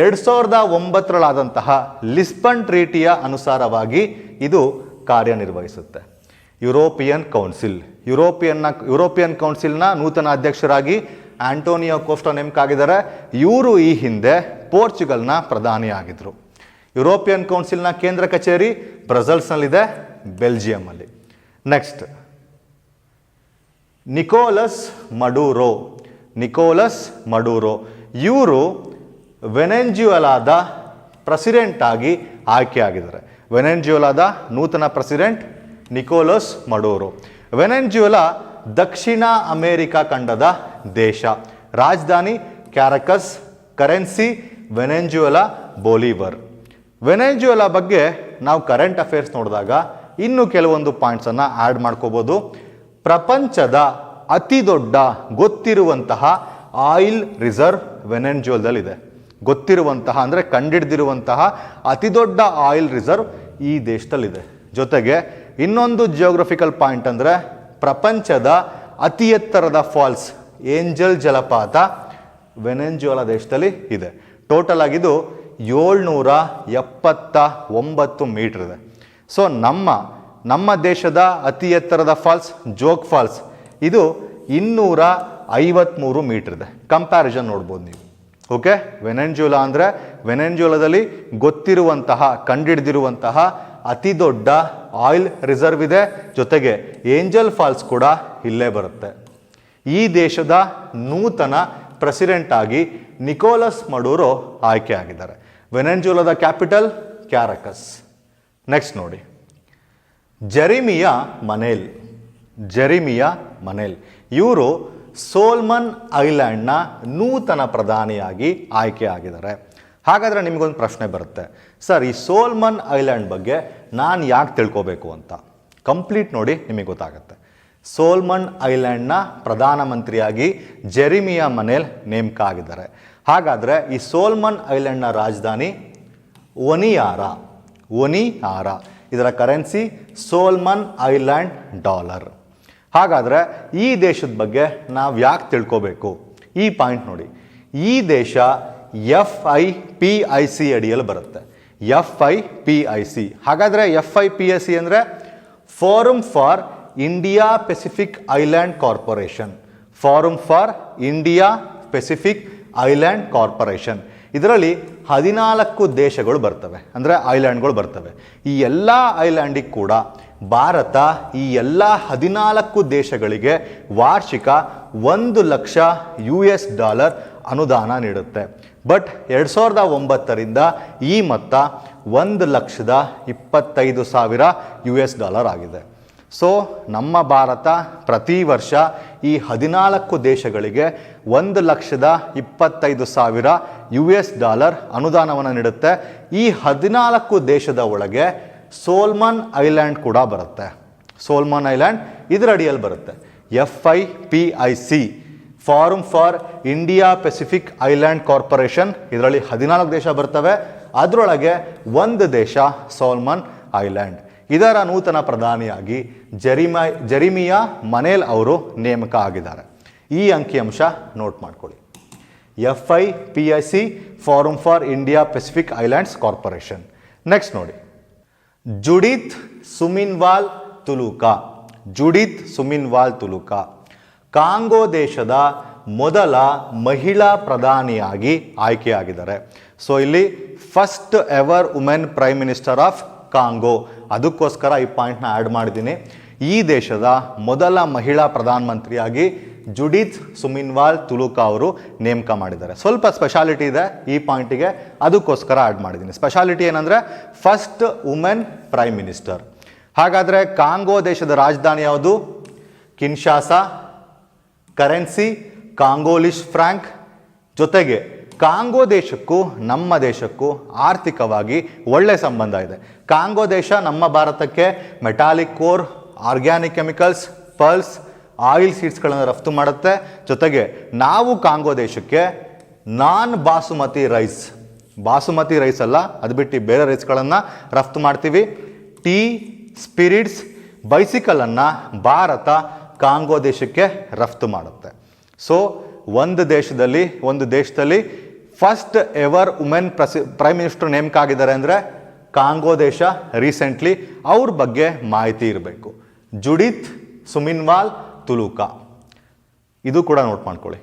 S1: ಎರಡು ಸಾವಿರದ ಒಂಬತ್ತರಲ್ಲಾದಂತಹ ಲಿಸ್ಬನ್ ಟ್ರೀಟಿಯ ಅನುಸಾರವಾಗಿ ಇದು ಕಾರ್ಯನಿರ್ವಹಿಸುತ್ತೆ. European council. ಯುರೋಪಿಯನ್ನ, ಯುರೋಪಿಯನ್ ಕೌನ್ಸಿಲ್ನ ನೂತನ ಅಧ್ಯಕ್ಷರಾಗಿ ಆಂಟೋನಿಯೋ ಕೋಸ್ಟಾ ನೇಮಕ ಆಗಿದ್ದಾರೆ. ಇವರು ಈ ಹಿಂದೆ ಪೋರ್ಚುಗಲ್ನ ಪ್ರಧಾನಿಯಾಗಿದ್ದರು ಯುರೋಪಿಯನ್ ಕೌನ್ಸಿಲ್ನ ಕೇಂದ್ರ ಕಚೇರಿ ಬ್ರಸಲ್ಸ್ನಲ್ಲಿದೆ, ಬೆಲ್ಜಿಯಂನಲ್ಲಿ. Next. Nicolas Maduro. Nicolas Maduro. ಇವರು ವೆನೆಂಜುವಲಾದ ಪ್ರೆಸಿಡೆಂಟ್ ಆಗಿ ಆಯ್ಕೆಯಾಗಿದ್ದಾರೆ. ವೆನೆಂಜುವಲಾದ ನೂತನ ಪ್ರೆಸಿಡೆಂಟ್ ನಿಕೋಲಸ್ ಮಡೂರೋ. ವೆನೆನ್ಜುಯಲಾ ದಕ್ಷಿಣ ಅಮೇರಿಕಾ ಖಂಡದ ದೇಶ. ರಾಜಧಾನಿ ಕ್ಯಾರಕಸ್ ಕರೆನ್ಸಿ ವೆನೆನ್ಜುಯಲಾ ಬೋಲಿವರ್. ವೆನೆಂಜುಯಲಾ ಬಗ್ಗೆ ನಾವು ಕರೆಂಟ್ ಅಫೇರ್ಸ್ ನೋಡಿದಾಗ ಇನ್ನು ಕೆಲವೊಂದು ಪಾಯಿಂಟ್ಸನ್ನು ಆ್ಯಡ್ ಮಾಡ್ಕೋಬೋದು. ಪ್ರಪಂಚದ ಅತಿ ದೊಡ್ಡ ಗೊತ್ತಿರುವಂತಹ ಆಯಿಲ್ ರಿಸರ್ವ್ ವೆನೆನ್ಜುಯಲ್ದಲ್ಲಿದೆ ಗೊತ್ತಿರುವಂತಹ ಅಂದರೆ ಕಂಡಿಡ್ದಿರುವಂತಹ ಅತಿ ದೊಡ್ಡ ಆಯಿಲ್ ರಿಸರ್ವ್ ಈ ದೇಶದಲ್ಲಿದೆ. ಜೊತೆಗೆ ಇನ್ನೊಂದು ಜಿಯೋಗ್ರಫಿಕಲ್ ಪಾಯಿಂಟ್ ಅಂದರೆ ಪ್ರಪಂಚದ ಅತಿ ಎತ್ತರದ ಫಾಲ್ಸ್ ಏಂಜಲ್ ಜಲಪಾತ ವೆನೆನ್ಜುಯಲಾ ದೇಶದಲ್ಲಿ ಇದೆ. ಟೋಟಲ್ ಆಗಿದು ಏಳ್ನೂರ ಎಪ್ಪತ್ತ ಒಂಬತ್ತು ಮೀಟ್ರ್ ಇದೆ. ಸೊ ನಮ್ಮ ನಮ್ಮ ದೇಶದ ಅತಿ ಎತ್ತರದ ಫಾಲ್ಸ್, ಜೋಗ್ ಫಾಲ್ಸ್. ಇದು ಇನ್ನೂರ ಐವತ್ತ್ಮೂರು ಮೀಟರ್ ಇದೆ. ಕಂಪ್ಯಾರಿಸನ್ ನೋಡ್ಬೋದು ನೀವು. ಓಕೆ ವೆನೆನ್ಜುಲಾ ಅಂದರೆ ವೆನೆನ್ಜುಲಾದಲ್ಲಿ ಗೊತ್ತಿರುವಂತಹ, ಕಂಡಿಡಿದಿರುವಂತಹ ಅತಿ ದೊಡ್ಡ ಆಯಿಲ್ ರಿಸರ್ವ್ ಇದೆ. ಜೊತೆಗೆ ಏಂಜಲ್ ಫಾಲ್ಸ್ ಕೂಡ ಇಲ್ಲೇ ಬರುತ್ತೆ. ಈ ದೇಶದ ನೂತನ ಪ್ರೆಸಿಡೆಂಟ್ ಆಗಿ ನಿಕೋಲಸ್ ಮಡೂರೋ ಆಯ್ಕೆ ಆಗಿದ್ದಾರೆ. ವೆನೆಂಜುಲಾದ ಕ್ಯಾಪಿಟಲ್ ಕ್ಯಾರಕಸ್ ನೆಕ್ಸ್ಟ್ ನೋಡಿ. Jeremiah Manele. Jeremiah Manele. ಇವರು ಸೋಲ್ಮನ್ ಐಲ್ಯಾಂಡ್ನ ನೂತನ ಪ್ರಧಾನಿಯಾಗಿ ಆಯ್ಕೆ ಆಗಿದ್ದಾರೆ. ಹಾಗಾದರೆ ನಿಮಗೊಂದು ಪ್ರಶ್ನೆ ಬರುತ್ತೆ. ಸರ್, ಈ ಸೋಲ್ಮನ್ ಐಲ್ಯಾಂಡ್ ಬಗ್ಗೆ ನಾನು ಯಾಕೆ ತಿಳ್ಕೋಬೇಕು ಅಂತ? ಕಂಪ್ಲೀಟ್ ನೋಡಿ ನಿಮಗೆ ಗೊತ್ತಾಗುತ್ತೆ. ಸೋಲ್ಮನ್ ಐಲ್ಯಾಂಡ್ನ ಪ್ರಧಾನಮಂತ್ರಿಯಾಗಿ ಜೆರಿಮಿಯಾ ಮನೇಲ್ ನೇಮಕ ಆಗಿದ್ದಾರೆ ಹಾಗಾದರೆ ಈ ಸೋಲ್ಮನ್ ಐಲ್ಯಾಂಡ್ನ ರಾಜಧಾನಿ ಒನಿಯಾರ ಒನಿಯಾರ ಇದರ ಕರೆನ್ಸಿ ಸೋಲ್ಮನ್ ಐಲ್ಯಾಂಡ್ ಡಾಲರ್. ಹಾಗಾದರೆ ಈ ದೇಶದ ಬಗ್ಗೆ ನಾವು ಯಾಕೆ ತಿಳ್ಕೋಬೇಕು? ಈ ಪಾಯಿಂಟ್ ನೋಡಿ. ಈ ದೇಶ F I P I C ಅಡಿಯಲ್ಲಿ ಬರುತ್ತೆ. F I P I C. ಹಾಗಾದರೆ F I P I C ಅಂದರೆ forum for India Pacific island corporation. Forum for India Pacific island corporation. ಇದರಲ್ಲಿ ಹದಿನಾಲ್ಕು ದೇಶಗಳು ಬರ್ತವೆ. ಅಂದರೆ ಐಲ್ಯಾಂಡ್ಗಳು ಬರ್ತವೆ. ಈ ಎಲ್ಲ ಐಲ್ಯಾಂಡಿಗೆ ಕೂಡ ಭಾರತ ಈ ಎಲ್ಲ ಹದಿನಾಲ್ಕು ದೇಶಗಳಿಗೆ ವಾರ್ಷಿಕ ಒಂದು ಲಕ್ಷ ಯು ಎಸ್ ಡಾಲರ್ ಅನುದಾನ ನೀಡುತ್ತೆ. ಬಟ್ ಎರಡು ಸಾವಿರದ ಒಂಬತ್ತರಿಂದ ಈ ಮೊತ್ತ ಒಂದು ಲಕ್ಷದ ಇಪ್ಪತ್ತೈದು ಸಾವಿರ ಯು ಎಸ್ ಡಾಲರ್ ಆಗಿದೆ. ಸೊ ನಮ್ಮ ಭಾರತ ಪ್ರತಿ ವರ್ಷ ಈ ಹದಿನಾಲ್ಕು ದೇಶಗಳಿಗೆ ಒಂದು ಲಕ್ಷದ ಇಪ್ಪತ್ತೈದು ಸಾವಿರ ಯು ಎಸ್ ಡಾಲರ್ ಅನುದಾನವನ್ನು ನೀಡುತ್ತೆ. ಈ ಹದಿನಾಲ್ಕು ದೇಶದ ಒಳಗೆ ಸೋಲ್ಮನ್ ಐಲ್ಯಾಂಡ್ ಕೂಡ ಬರುತ್ತೆ. ಸೋಲ್ಮನ್ ಐಲ್ಯಾಂಡ್ ಇದರ ಅಡಿಯಲ್ಲಿ ಬರುತ್ತೆ. F I P I C forum for India Pacific island corporation ಇದರಲ್ಲಿ ಹದಿನಾಲ್ಕು ದೇಶ ಬರ್ತವೆ. ಅದರೊಳಗೆ ಒಂದು ದೇಶ ಸೋಲ್ಮನ್ ಐಲ್ಯಾಂಡ್. ಇದರ ನೂತನ ಪ್ರಧಾನಿಯಾಗಿ ಜೆರಿಮ, ಜರಿಮಿಯಾ ಮನೇಲ್ ಅವರು ನೇಮಕ ಆಗಿದ್ದಾರೆ. ಈ ಅಂಕಿಅಂಶ ನೋಟ್ ಮಾಡ್ಕೊಳ್ಳಿ. F I P I C forum for India Pacific islands corporation. Next ನೋಡಿ. Judith Suminwa Tuluka. Judith Suminwa Tuluka. Congo ದೇಶದ ಮೊದಲ ಮಹಿಳಾ ಪ್ರಧಾನಿಯಾಗಿ ಆಯ್ಕೆಯಾಗಿದ್ದಾರೆ. ಸೊ ಇಲ್ಲಿ first ever women prime minister of Congo ಅದಕ್ಕೋಸ್ಕರ ಈ ಪಾಯಿಂಟ್ನ ಆ್ಯಡ್ ಮಾಡಿದ್ದೀನಿ. ಈ ದೇಶದ ಮೊದಲ ಮಹಿಳಾ ಪ್ರಧಾನಮಂತ್ರಿಯಾಗಿ ಜುಡಿತ್ ಸುಮಿನ್ವಾಲ್ ತುಲುಕಾ ಅವರು ನೇಮಕ ಮಾಡಿದ್ದಾರೆ. ಸ್ವಲ್ಪ ಸ್ಪೆಷಾಲಿಟಿ ಇದೆ ಈ ಪಾಯಿಂಟಿಗೆ ಅದಕ್ಕೋಸ್ಕರ ಆ್ಯಡ್ ಮಾಡಿದ್ದೀನಿ. ಸ್ಪೆಷಾಲಿಟಿ ಏನಂದರೆ ಫಸ್ಟ್ ವುಮೆನ್ ಪ್ರೈಮ್ ಮಿನಿಸ್ಟರ್ ಹಾಗಾದರೆ ಕಾಂಗೋ ದೇಶದ ರಾಜಧಾನಿ ಯಾವುದು? ಕಿನ್ಶಾಸಾ, ಕರೆನ್ಸಿ ಕಾಂಗೋಲಿಶ್ ಫ್ರಾಂಕ್ ಜೊತೆಗೆ ಕಾಂಗೋ ದೇಶಕ್ಕೂ, ನಮ್ಮ ದೇಶಕ್ಕೂ ಆರ್ಥಿಕವಾಗಿ ಒಳ್ಳೆ ಸಂಬಂಧ ಇದೆ. ಕಾಂಗೋ ದೇಶ ನಮ್ಮ ಭಾರತಕ್ಕೆ metallic core, organic chemicals, pulse, oil ಸೀಡ್ಸ್ಗಳನ್ನು ರಫ್ತು ಮಾಡುತ್ತೆ. ಜೊತೆಗೆ ನಾವು ಕಾಂಗೋ ದೇಶಕ್ಕೆ non basmati rice basmati rice ಅಲ್ಲ, ಅದು ಬಿಟ್ಟು ಬೇರೆ ರೈಸ್ಗಳನ್ನು ರಫ್ತು ಮಾಡ್ತೀವಿ. ಟೀ, ಸ್ಪಿರಿಟ್ಸ್, ಬೈಸಿಕಲನ್ನು ಭಾರತ ಕಾಂಗೋ ದೇಶಕ್ಕೆ ರಫ್ತು ಮಾಡುತ್ತೆ. ಸೊ, ಒಂದು ದೇಶದಲ್ಲಿ ಒಂದು ದೇಶದಲ್ಲಿ ಫಸ್ಟ್ ಎವರ್ ವುಮೆನ್ ಪ್ರಸಿ ಪ್ರೈಮ್ ಮಿನಿಸ್ಟರ್ ನೇಮಕ ಆಗಿದ್ದಾರೆ ಅಂದರೆ ಕಾಂಗೋ ದೇಶ ರೀಸೆಂಟ್ಲಿ ಅವ್ರ ಬಗ್ಗೆ ಮಾಹಿತಿ ಇರಬೇಕು. Judith, Suminwa, Tuluka. ಇದು ಕೂಡ ನೋಟ್ ಮಾಡ್ಕೊಳ್ಳಿ.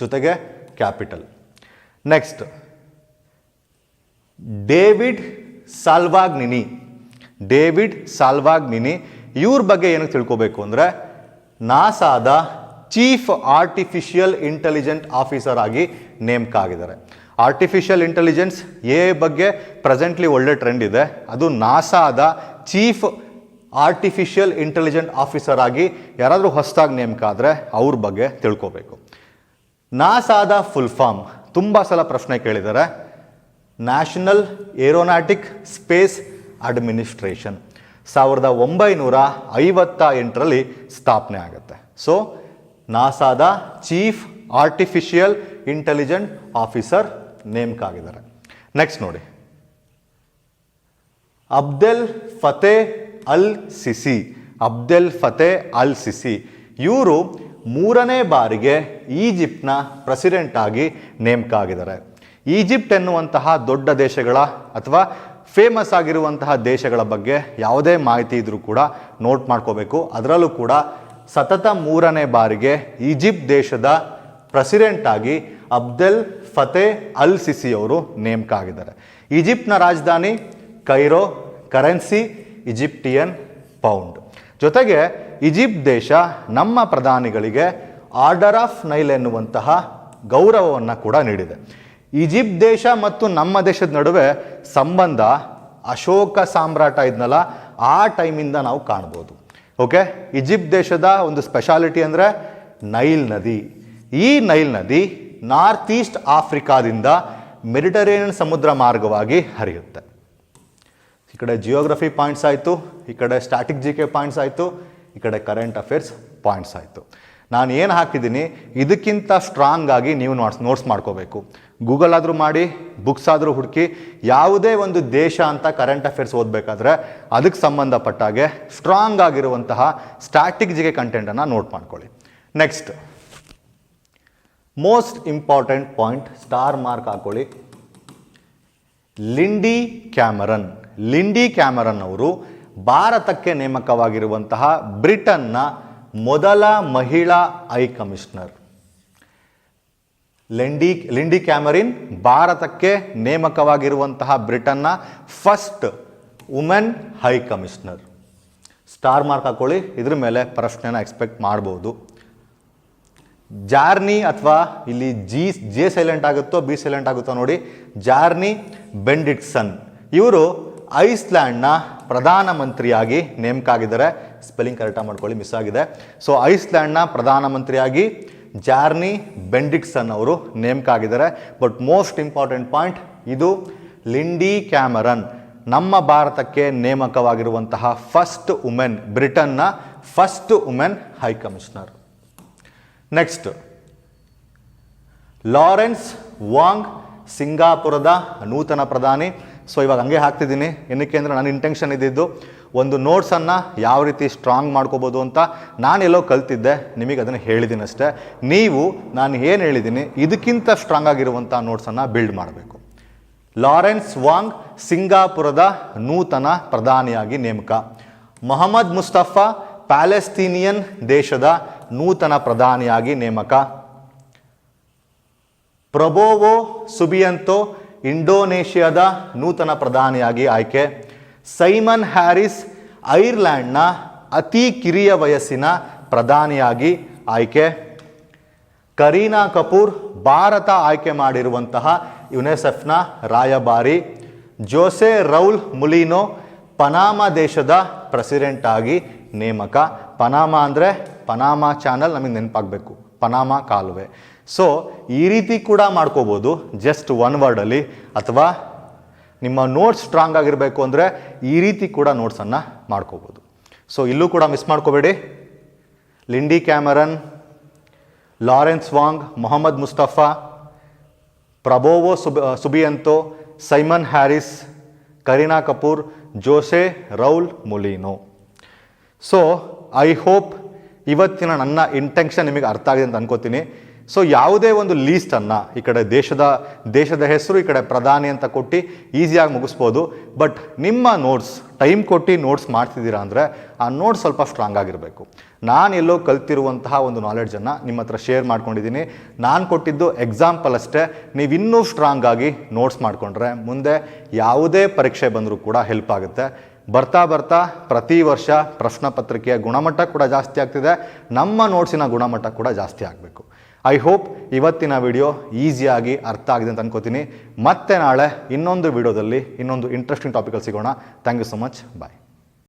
S1: ಜೊತೆಗೆ capital. Next David Salvagnini. David Salvagnini ಇವ್ರ ಬಗ್ಗೆ ಏನಕ್ಕೆ ತಿಳ್ಕೋಬೇಕು ಅಂದರೆ ನಾಸಾದ ಚೀಫ್ ಆರ್ಟಿಫಿಷಿಯಲ್ ಇಂಟೆಲಿಜೆಂಟ್ ಆಫೀಸರ್ ಆಗಿ ನೇಮಕ ಆಗಿದ್ದಾರೆ ಆರ್ಟಿಫಿಷಿಯಲ್ ಇಂಟೆಲಿಜೆನ್ಸ್ ಎ ಬಗ್ಗೆ ಪ್ರೆಸೆಂಟ್ಲಿ ಒಳ್ಳೆ ಟ್ರೆಂಡ್ ಇದೆ. ಅದು ನಾಸಾದ ಚೀಫ್ ಆರ್ಟಿಫಿಷಿಯಲ್ ಇಂಟೆಲಿಜೆಂಟ್ ಆಫೀಸರ್ ಆಗಿ ಯಾರಾದರೂ ಹೊಸದಾಗಿ ನೇಮಕ ಆದರೆ ಅವ್ರ ಬಗ್ಗೆ ತಿಳ್ಕೋಬೇಕು. ನಾಸಾದ ಫುಲ್ ಫಾರ್ಮ್ ತುಂಬ ಸಲ ಪ್ರಶ್ನೆ ಕೇಳಿದ್ದಾರೆ. ನ್ಯಾಷನಲ್ ಏರೋನಾಟಿಕ್ ಸ್ಪೇಸ್ ಅಡ್ಮಿನಿಸ್ಟ್ರೇಷನ್ ಸಾವಿರದ ಒಂಬೈನೂರ ಐವತ್ತ ಎಂಟರಲ್ಲಿ ಸ್ಥಾಪನೆ ಆಗುತ್ತೆ. ಸೊ ನಾಸಾದ ಚೀಫ್ ಆರ್ಟಿಫಿಷಿಯಲ್ ಇಂಟೆಲಿಜೆಂಟ್ ಆಫೀಸರ್ ನೇಮಕ ಆಗಿದ್ದಾರೆ ನೆಕ್ಸ್ಟ್ ನೋಡಿ. ಅಬ್ದೆಲ್ ಫತೆ ಅಲ್ ಸಿಸಿ. ಅಬ್ದೆಲ್ ಫತೆ ಅಲ್ ಸಿಸಿ. ಇವರು ಮೂರನೇ ಬಾರಿಗೆ ಈಜಿಪ್ಟ್ನ ಪ್ರೆಸಿಡೆಂಟ್ ಆಗಿ ನೇಮಕ ಆಗಿದ್ದಾರೆ ಈಜಿಪ್ಟ್ ಎನ್ನುವಂತಹ ದೊಡ್ಡ ದೇಶಗಳ ಅಥವಾ ಫೇಮಸ್ ಆಗಿರುವಂತಹ ದೇಶಗಳ ಬಗ್ಗೆ ಯಾವುದೇ ಮಾಹಿತಿ ಇದ್ರೂ ಕೂಡ ನೋಟ್ ಮಾಡ್ಕೋಬೇಕು. ಅದರಲ್ಲೂ ಕೂಡ ಸತತ ಮೂರನೇ ಬಾರಿಗೆ ಈಜಿಪ್ಟ್ ದೇಶದ ಪ್ರೆಸಿಡೆಂಟ್ ಆಗಿ ಅಬ್ದೆಲ್ ಫತೆ ಅಲ್ ಸಿಸಿ ಅವರು ನೇಮಕ ಆಗಿದ್ದಾರೆ ಈಜಿಪ್ಟ್ನ ರಾಜಧಾನಿ ಕೈರೋ ಕರೆನ್ಸಿ ಈಜಿಪ್ಟಿಯನ್ ಪೌಂಡ್. ಜೊತೆಗೆ ಈಜಿಪ್ಟ್ ದೇಶ ನಮ್ಮ ಪ್ರಧಾನಿಗಳಿಗೆ ಆರ್ಡರ್ ಆಫ್ ನೈಲ್ ಎನ್ನುವಂತಹ ಗೌರವವನ್ನು ಕೂಡ ನೀಡಿದೆ. ಈಜಿಪ್ಟ್ ದೇಶ ಮತ್ತು ನಮ್ಮ ದೇಶದ ನಡುವೆ ಸಂಬಂಧ ಅಶೋಕ ಸಾಮ್ರಾಟ ಇದ್ನಲ್ಲ, ಆ ಟೈಮಿಂದ ನಾವು ಕಾಣ್ಬೋದು. ಓಕೆ ಈಜಿಪ್ಟ್ ದೇಶದ ಒಂದು ಸ್ಪೆಷಾಲಿಟಿ ಅಂದರೆ ನೈಲ್ ನದಿ. ಈ ನೈಲ್ ನದಿ ನಾರ್ತ್ ಈಸ್ಟ್ ಆಫ್ರಿಕಾದಿಂದ ಮೆಡಿಟರೇನಿಯನ್ ಸಮುದ್ರ ಮಾರ್ಗವಾಗಿ ಹರಿಯುತ್ತೆ. ಈ ಕಡೆ ಜಿಯೋಗ್ರಫಿ ಪಾಯಿಂಟ್ಸ್ ಆಯಿತು, ಈ ಕಡೆ ಸ್ಟ್ಯಾಟಿಕ್ ಜಿ ಕೆ ಪಾಯಿಂಟ್ಸ್ ಆಯಿತು, ಈ ಕಡೆ ಕರೆಂಟ್ ಅಫೇರ್ಸ್ ಪಾಯಿಂಟ್ಸ್ ಆಯಿತು. ನಾನು ಏನು ಹಾಕಿದ್ದೀನಿ? ಇದಕ್ಕಿಂತ ಸ್ಟ್ರಾಂಗ್ ಆಗಿ ನೀವು ನೋಟ್ಸ್ ನೋಟ್ಸ್ ಮಾಡ್ಕೋಬೇಕು. ಗೂಗಲ್ ಆದರೂ ಮಾಡಿ ಬುಕ್ಸ್ ಆದರೂ ಹುಡುಕಿ, ಯಾವುದೇ ಒಂದು ದೇಶ ಅಂತ ಕರೆಂಟ್ ಅಫೇರ್ಸ್ ಓದಬೇಕಾದ್ರೆ ಅದಕ್ಕೆ ಸಂಬಂಧಪಟ್ಟಾಗೆ ಸ್ಟ್ರಾಂಗ್ ಆಗಿರುವಂತಹ ಸ್ಟ್ಯಾಟಿಕ್ ಜಿಗೆ ಕಂಟೆಂಟನ್ನು ನೋಟ್ ಮಾಡ್ಕೊಳ್ಳಿ. Next most important point star mark ಹಾಕೊಳ್ಳಿ. ಲಿಂಡಿ ಕ್ಯಾಮರನ್ ಲಿಂಡಿ ಕ್ಯಾಮರನ್ ಅವರು ಭಾರತಕ್ಕೆ ನೇಮಕವಾಗಿರುವಂತಹ ಬ್ರಿಟನ್ನ ಮೊದಲ ಮಹಿಳಾ high commissioner. Lindy, Lindy Cameron ಭಾರತಕ್ಕೆ ನೇಮಕವಾಗಿರುವಂತಹ ಬ್ರಿಟನ್ನ first women high commissioner. Star mark ಹಾಕೊಳ್ಳಿ, ಇದ್ರ ಮೇಲೆ ಪ್ರಶ್ನೆನ ಎಕ್ಸ್ಪೆಕ್ಟ್ ಮಾಡ್ಬೋದು. ಜಾರ್ನಿ ಅಥವಾ ಇಲ್ಲಿ ಜಿ, ಜೆ ಸೈಲೆಂಟ್ ಆಗುತ್ತೋ, ಬಿ ಸೈಲೆಂಟ್ ಆಗುತ್ತೋ ನೋಡಿ, ಜಾರ್ನಿ ಬೆಂಡಿಟ್ಸನ್ ಇವರು ಐಸ್ಲ್ಯಾಂಡ್ನ ಪ್ರಧಾನಮಂತ್ರಿಯಾಗಿ ನೇಮಕ ಆಗಿದ್ದಾರೆ ಸ್ಪೆಲ್ಲಿಂಗ್ ಕರೆಕ್ಟಾಗಿ ಮಾಡ್ಕೊಳ್ಳಿ ಮಿಸ್ ಆಗಿದೆ. ಸೊ ಐಸ್ಲ್ಯಾಂಡ್ನ ಪ್ರಧಾನಮಂತ್ರಿಯಾಗಿ ಜಾರ್ನಿ ಬೆಂಡಿಕ್ಸನ್ ಅವರು ನೇಮಕ ಆಗಿದ್ದಾರೆ ಬಟ್ ಮೋಸ್ಟ್ ಇಂಪಾರ್ಟೆಂಟ್ ಪಾಯಿಂಟ್ ಇದು ಲಿಂಡಿ ಕ್ಯಾಮರನ್ ನಮ್ಮ ಭಾರತಕ್ಕೆ ನೇಮಕವಾಗಿರುವಂತಹ ಫಸ್ಟ್ ವುಮೆನ್ ಬ್ರಿಟನ್ನ first women high commissioner next Lawrence Wong ಸಿಂಗಾಪುರದ ನೂತನ ಪ್ರಧಾನಿ. ಸೊ ಇವಾಗ ಹಂಗೆ ಹಾಕ್ತಿದ್ದೀನಿ. ಏನಕ್ಕೆ ಅಂದರೆ, ನನ್ನ ಇಂಟೆನ್ಷನ್ ಇದ್ದಿದ್ದು ಒಂದು ನೋಟ್ಸನ್ನು ಯಾವ ರೀತಿ ಸ್ಟ್ರಾಂಗ್ ಮಾಡ್ಕೋಬೋದು ಅಂತ ನಾನೆಲ್ಲೋ ಕಲ್ತಿದ್ದೆ, ನಿಮಗೆ ಅದನ್ನು ಹೇಳಿದ್ದೀನಿ ಅಷ್ಟೇ. ನೀವು, ನಾನು ಏನು ಹೇಳಿದ್ದೀನಿ ಇದಕ್ಕಿಂತ ಸ್ಟ್ರಾಂಗ್ ಆಗಿರುವಂಥ ನೋಟ್ಸನ್ನು ಬಿಲ್ಡ್ ಮಾಡಬೇಕು. ಲಾರೆನ್ಸ್ ವಾಂಗ್, ಸಿಂಗಾಪುರದ ನೂತನ ಪ್ರಧಾನಿಯಾಗಿ ನೇಮಕ. ಮೊಹಮ್ಮದ್ ಮುಸ್ತಫಾ, ಪ್ಯಾಲೆಸ್ತೀನಿಯನ್ ದೇಶದ ನೂತನ ಪ್ರಧಾನಿಯಾಗಿ ನೇಮಕ. ಪ್ರಬೋವೋ ಸುಬಿಯಂತೋ, ಇಂಡೋನೇಷ್ಯಾದ ನೂತನ ಪ್ರಧಾನಿಯಾಗಿ ಆಯ್ಕೆ. ಸೈಮನ್ ಹ್ಯಾರಿಸ್ ಐರ್ಲ್ಯಾಂಡ್ನ ಅತಿ ಕಿರಿಯ ವಯಸ್ಸಿನ ಪ್ರಧಾನಿಯಾಗಿ ಆಯ್ಕೆ. ಕರೀನಾ ಕಪೂರ್ ಭಾರತ ಆಯ್ಕೆ ಮಾಡಿರುವಂತಹ ಯುನೆಸೆಫ್ನ ರಾಯಭಾರಿ ಜೋಸೆ ರೌಲ್ ಮುಲಿನೋ ಪನಾಮ ದೇಶದ ಪ್ರೆಸಿಡೆಂಟ್ ಆಗಿ ನೇಮಕ. ಪನಾಮ ಅಂದರೆ ಪನಾಮ ಚಾನಲ್ ನಮಗೆ ನೆನಪಾಗಬೇಕು. ಪನಾಮ ಕಾಲುವೆ. ಸೊ ಈ ರೀತಿ ಕೂಡ ಮಾಡ್ಕೋಬೋದು. ಜಸ್ಟ್ ಒನ್ ವರ್ಡಲ್ಲಿ ಅಥವಾ ನಿಮ್ಮ ನೋಟ್ಸ್ ಸ್ಟ್ರಾಂಗ್ ಆಗಿರಬೇಕು ಅಂದರೆ ಈ ರೀತಿ ಕೂಡ ನೋಟ್ಸನ್ನು ಮಾಡ್ಕೋಬೋದು. ಸೊ ಇಲ್ಲೂ ಕೂಡ ಮಿಸ್ ಮಾಡ್ಕೋಬೇಡಿ. Lindy Cameron Lawrence Wong Mohammed Mustafa Prabowo ಸುಬ್ Subianto Simon Harris Kareena Kapoor Jose Raul Mulino so I hope ಇವತ್ತಿನ ನನ್ನ ಇಂಟೆನ್ಷನ್ ನಿಮಗೆ ಅರ್ಥ ಆಗಿದೆ ಅಂತ ಅನ್ಕೋತೀನಿ. ಸೊ ಯಾವುದೇ ಒಂದು ಲೀಸ್ಟನ್ನು ಈ ಕಡೆ ದೇಶದ ದೇಶದ ಹೆಸರು ಈ ಕಡೆ ಪ್ರಧಾನಿ ಅಂತ ಕೊಟ್ಟು ಈಸಿಯಾಗಿ ಮುಗಿಸ್ಬೋದು. ಬಟ್ ನಿಮ್ಮ ನೋಟ್ಸ್ ಟೈಮ್ ಕೊಟ್ಟು ನೋಟ್ಸ್ ಮಾಡ್ತಿದ್ದೀರಾ ಅಂದರೆ ಆ ನೋಟ್ಸ್ ಸ್ವಲ್ಪ ಸ್ಟ್ರಾಂಗ್ ಆಗಿರಬೇಕು. ನಾನು ಎಲ್ಲೋ ಕಲ್ತಿರುವಂತಹ ಒಂದು ನಾಲೆಡ್ಜನ್ನು ನಿಮ್ಮ ಹತ್ರ ಶೇರ್ ಮಾಡ್ಕೊಂಡಿದ್ದೀನಿ. ನಾನು ಕೊಟ್ಟಿದ್ದು ಎಕ್ಸಾಂಪಲ್ ಅಷ್ಟೇ. ನೀವು ಇನ್ನೂ ಸ್ಟ್ರಾಂಗ್ ಆಗಿ ನೋಟ್ಸ್ ಮಾಡಿಕೊಂಡ್ರೆ ಮುಂದೆ ಯಾವುದೇ ಪರೀಕ್ಷೆ ಬಂದರೂ ಕೂಡ ಹೆಲ್ಪ್ ಆಗುತ್ತೆ. ಬರ್ತಾ ಬರ್ತಾ ಪ್ರತಿ ವರ್ಷ ಪ್ರಶ್ನೆ ಪತ್ರಿಕೆಯ ಗುಣಮಟ್ಟ ಕೂಡ ಜಾಸ್ತಿ ಆಗ್ತಿದೆ. ನಮ್ಮ ನೋಟ್ಸಿನ ಗುಣಮಟ್ಟ ಕೂಡ ಜಾಸ್ತಿ ಆಗಬೇಕು. ಐ ಹೋಪ್ ಇವತ್ತಿನ ವಿಡಿಯೋ ಈಸಿಯಾಗಿ ಅರ್ಥ ಆಗಿದೆ ಅಂತ ಅನ್ಕೋತೀನಿ. ಮತ್ತೆ ನಾಳೆ ಇನ್ನೊಂದು ವಿಡಿಯೋದಲ್ಲಿ ಇನ್ನೊಂದು ಇಂಟ್ರೆಸ್ಟಿಂಗ್ ಟಾಪಿಕಲ್ಲಿ ಸಿಗೋಣ. Thank you so much bye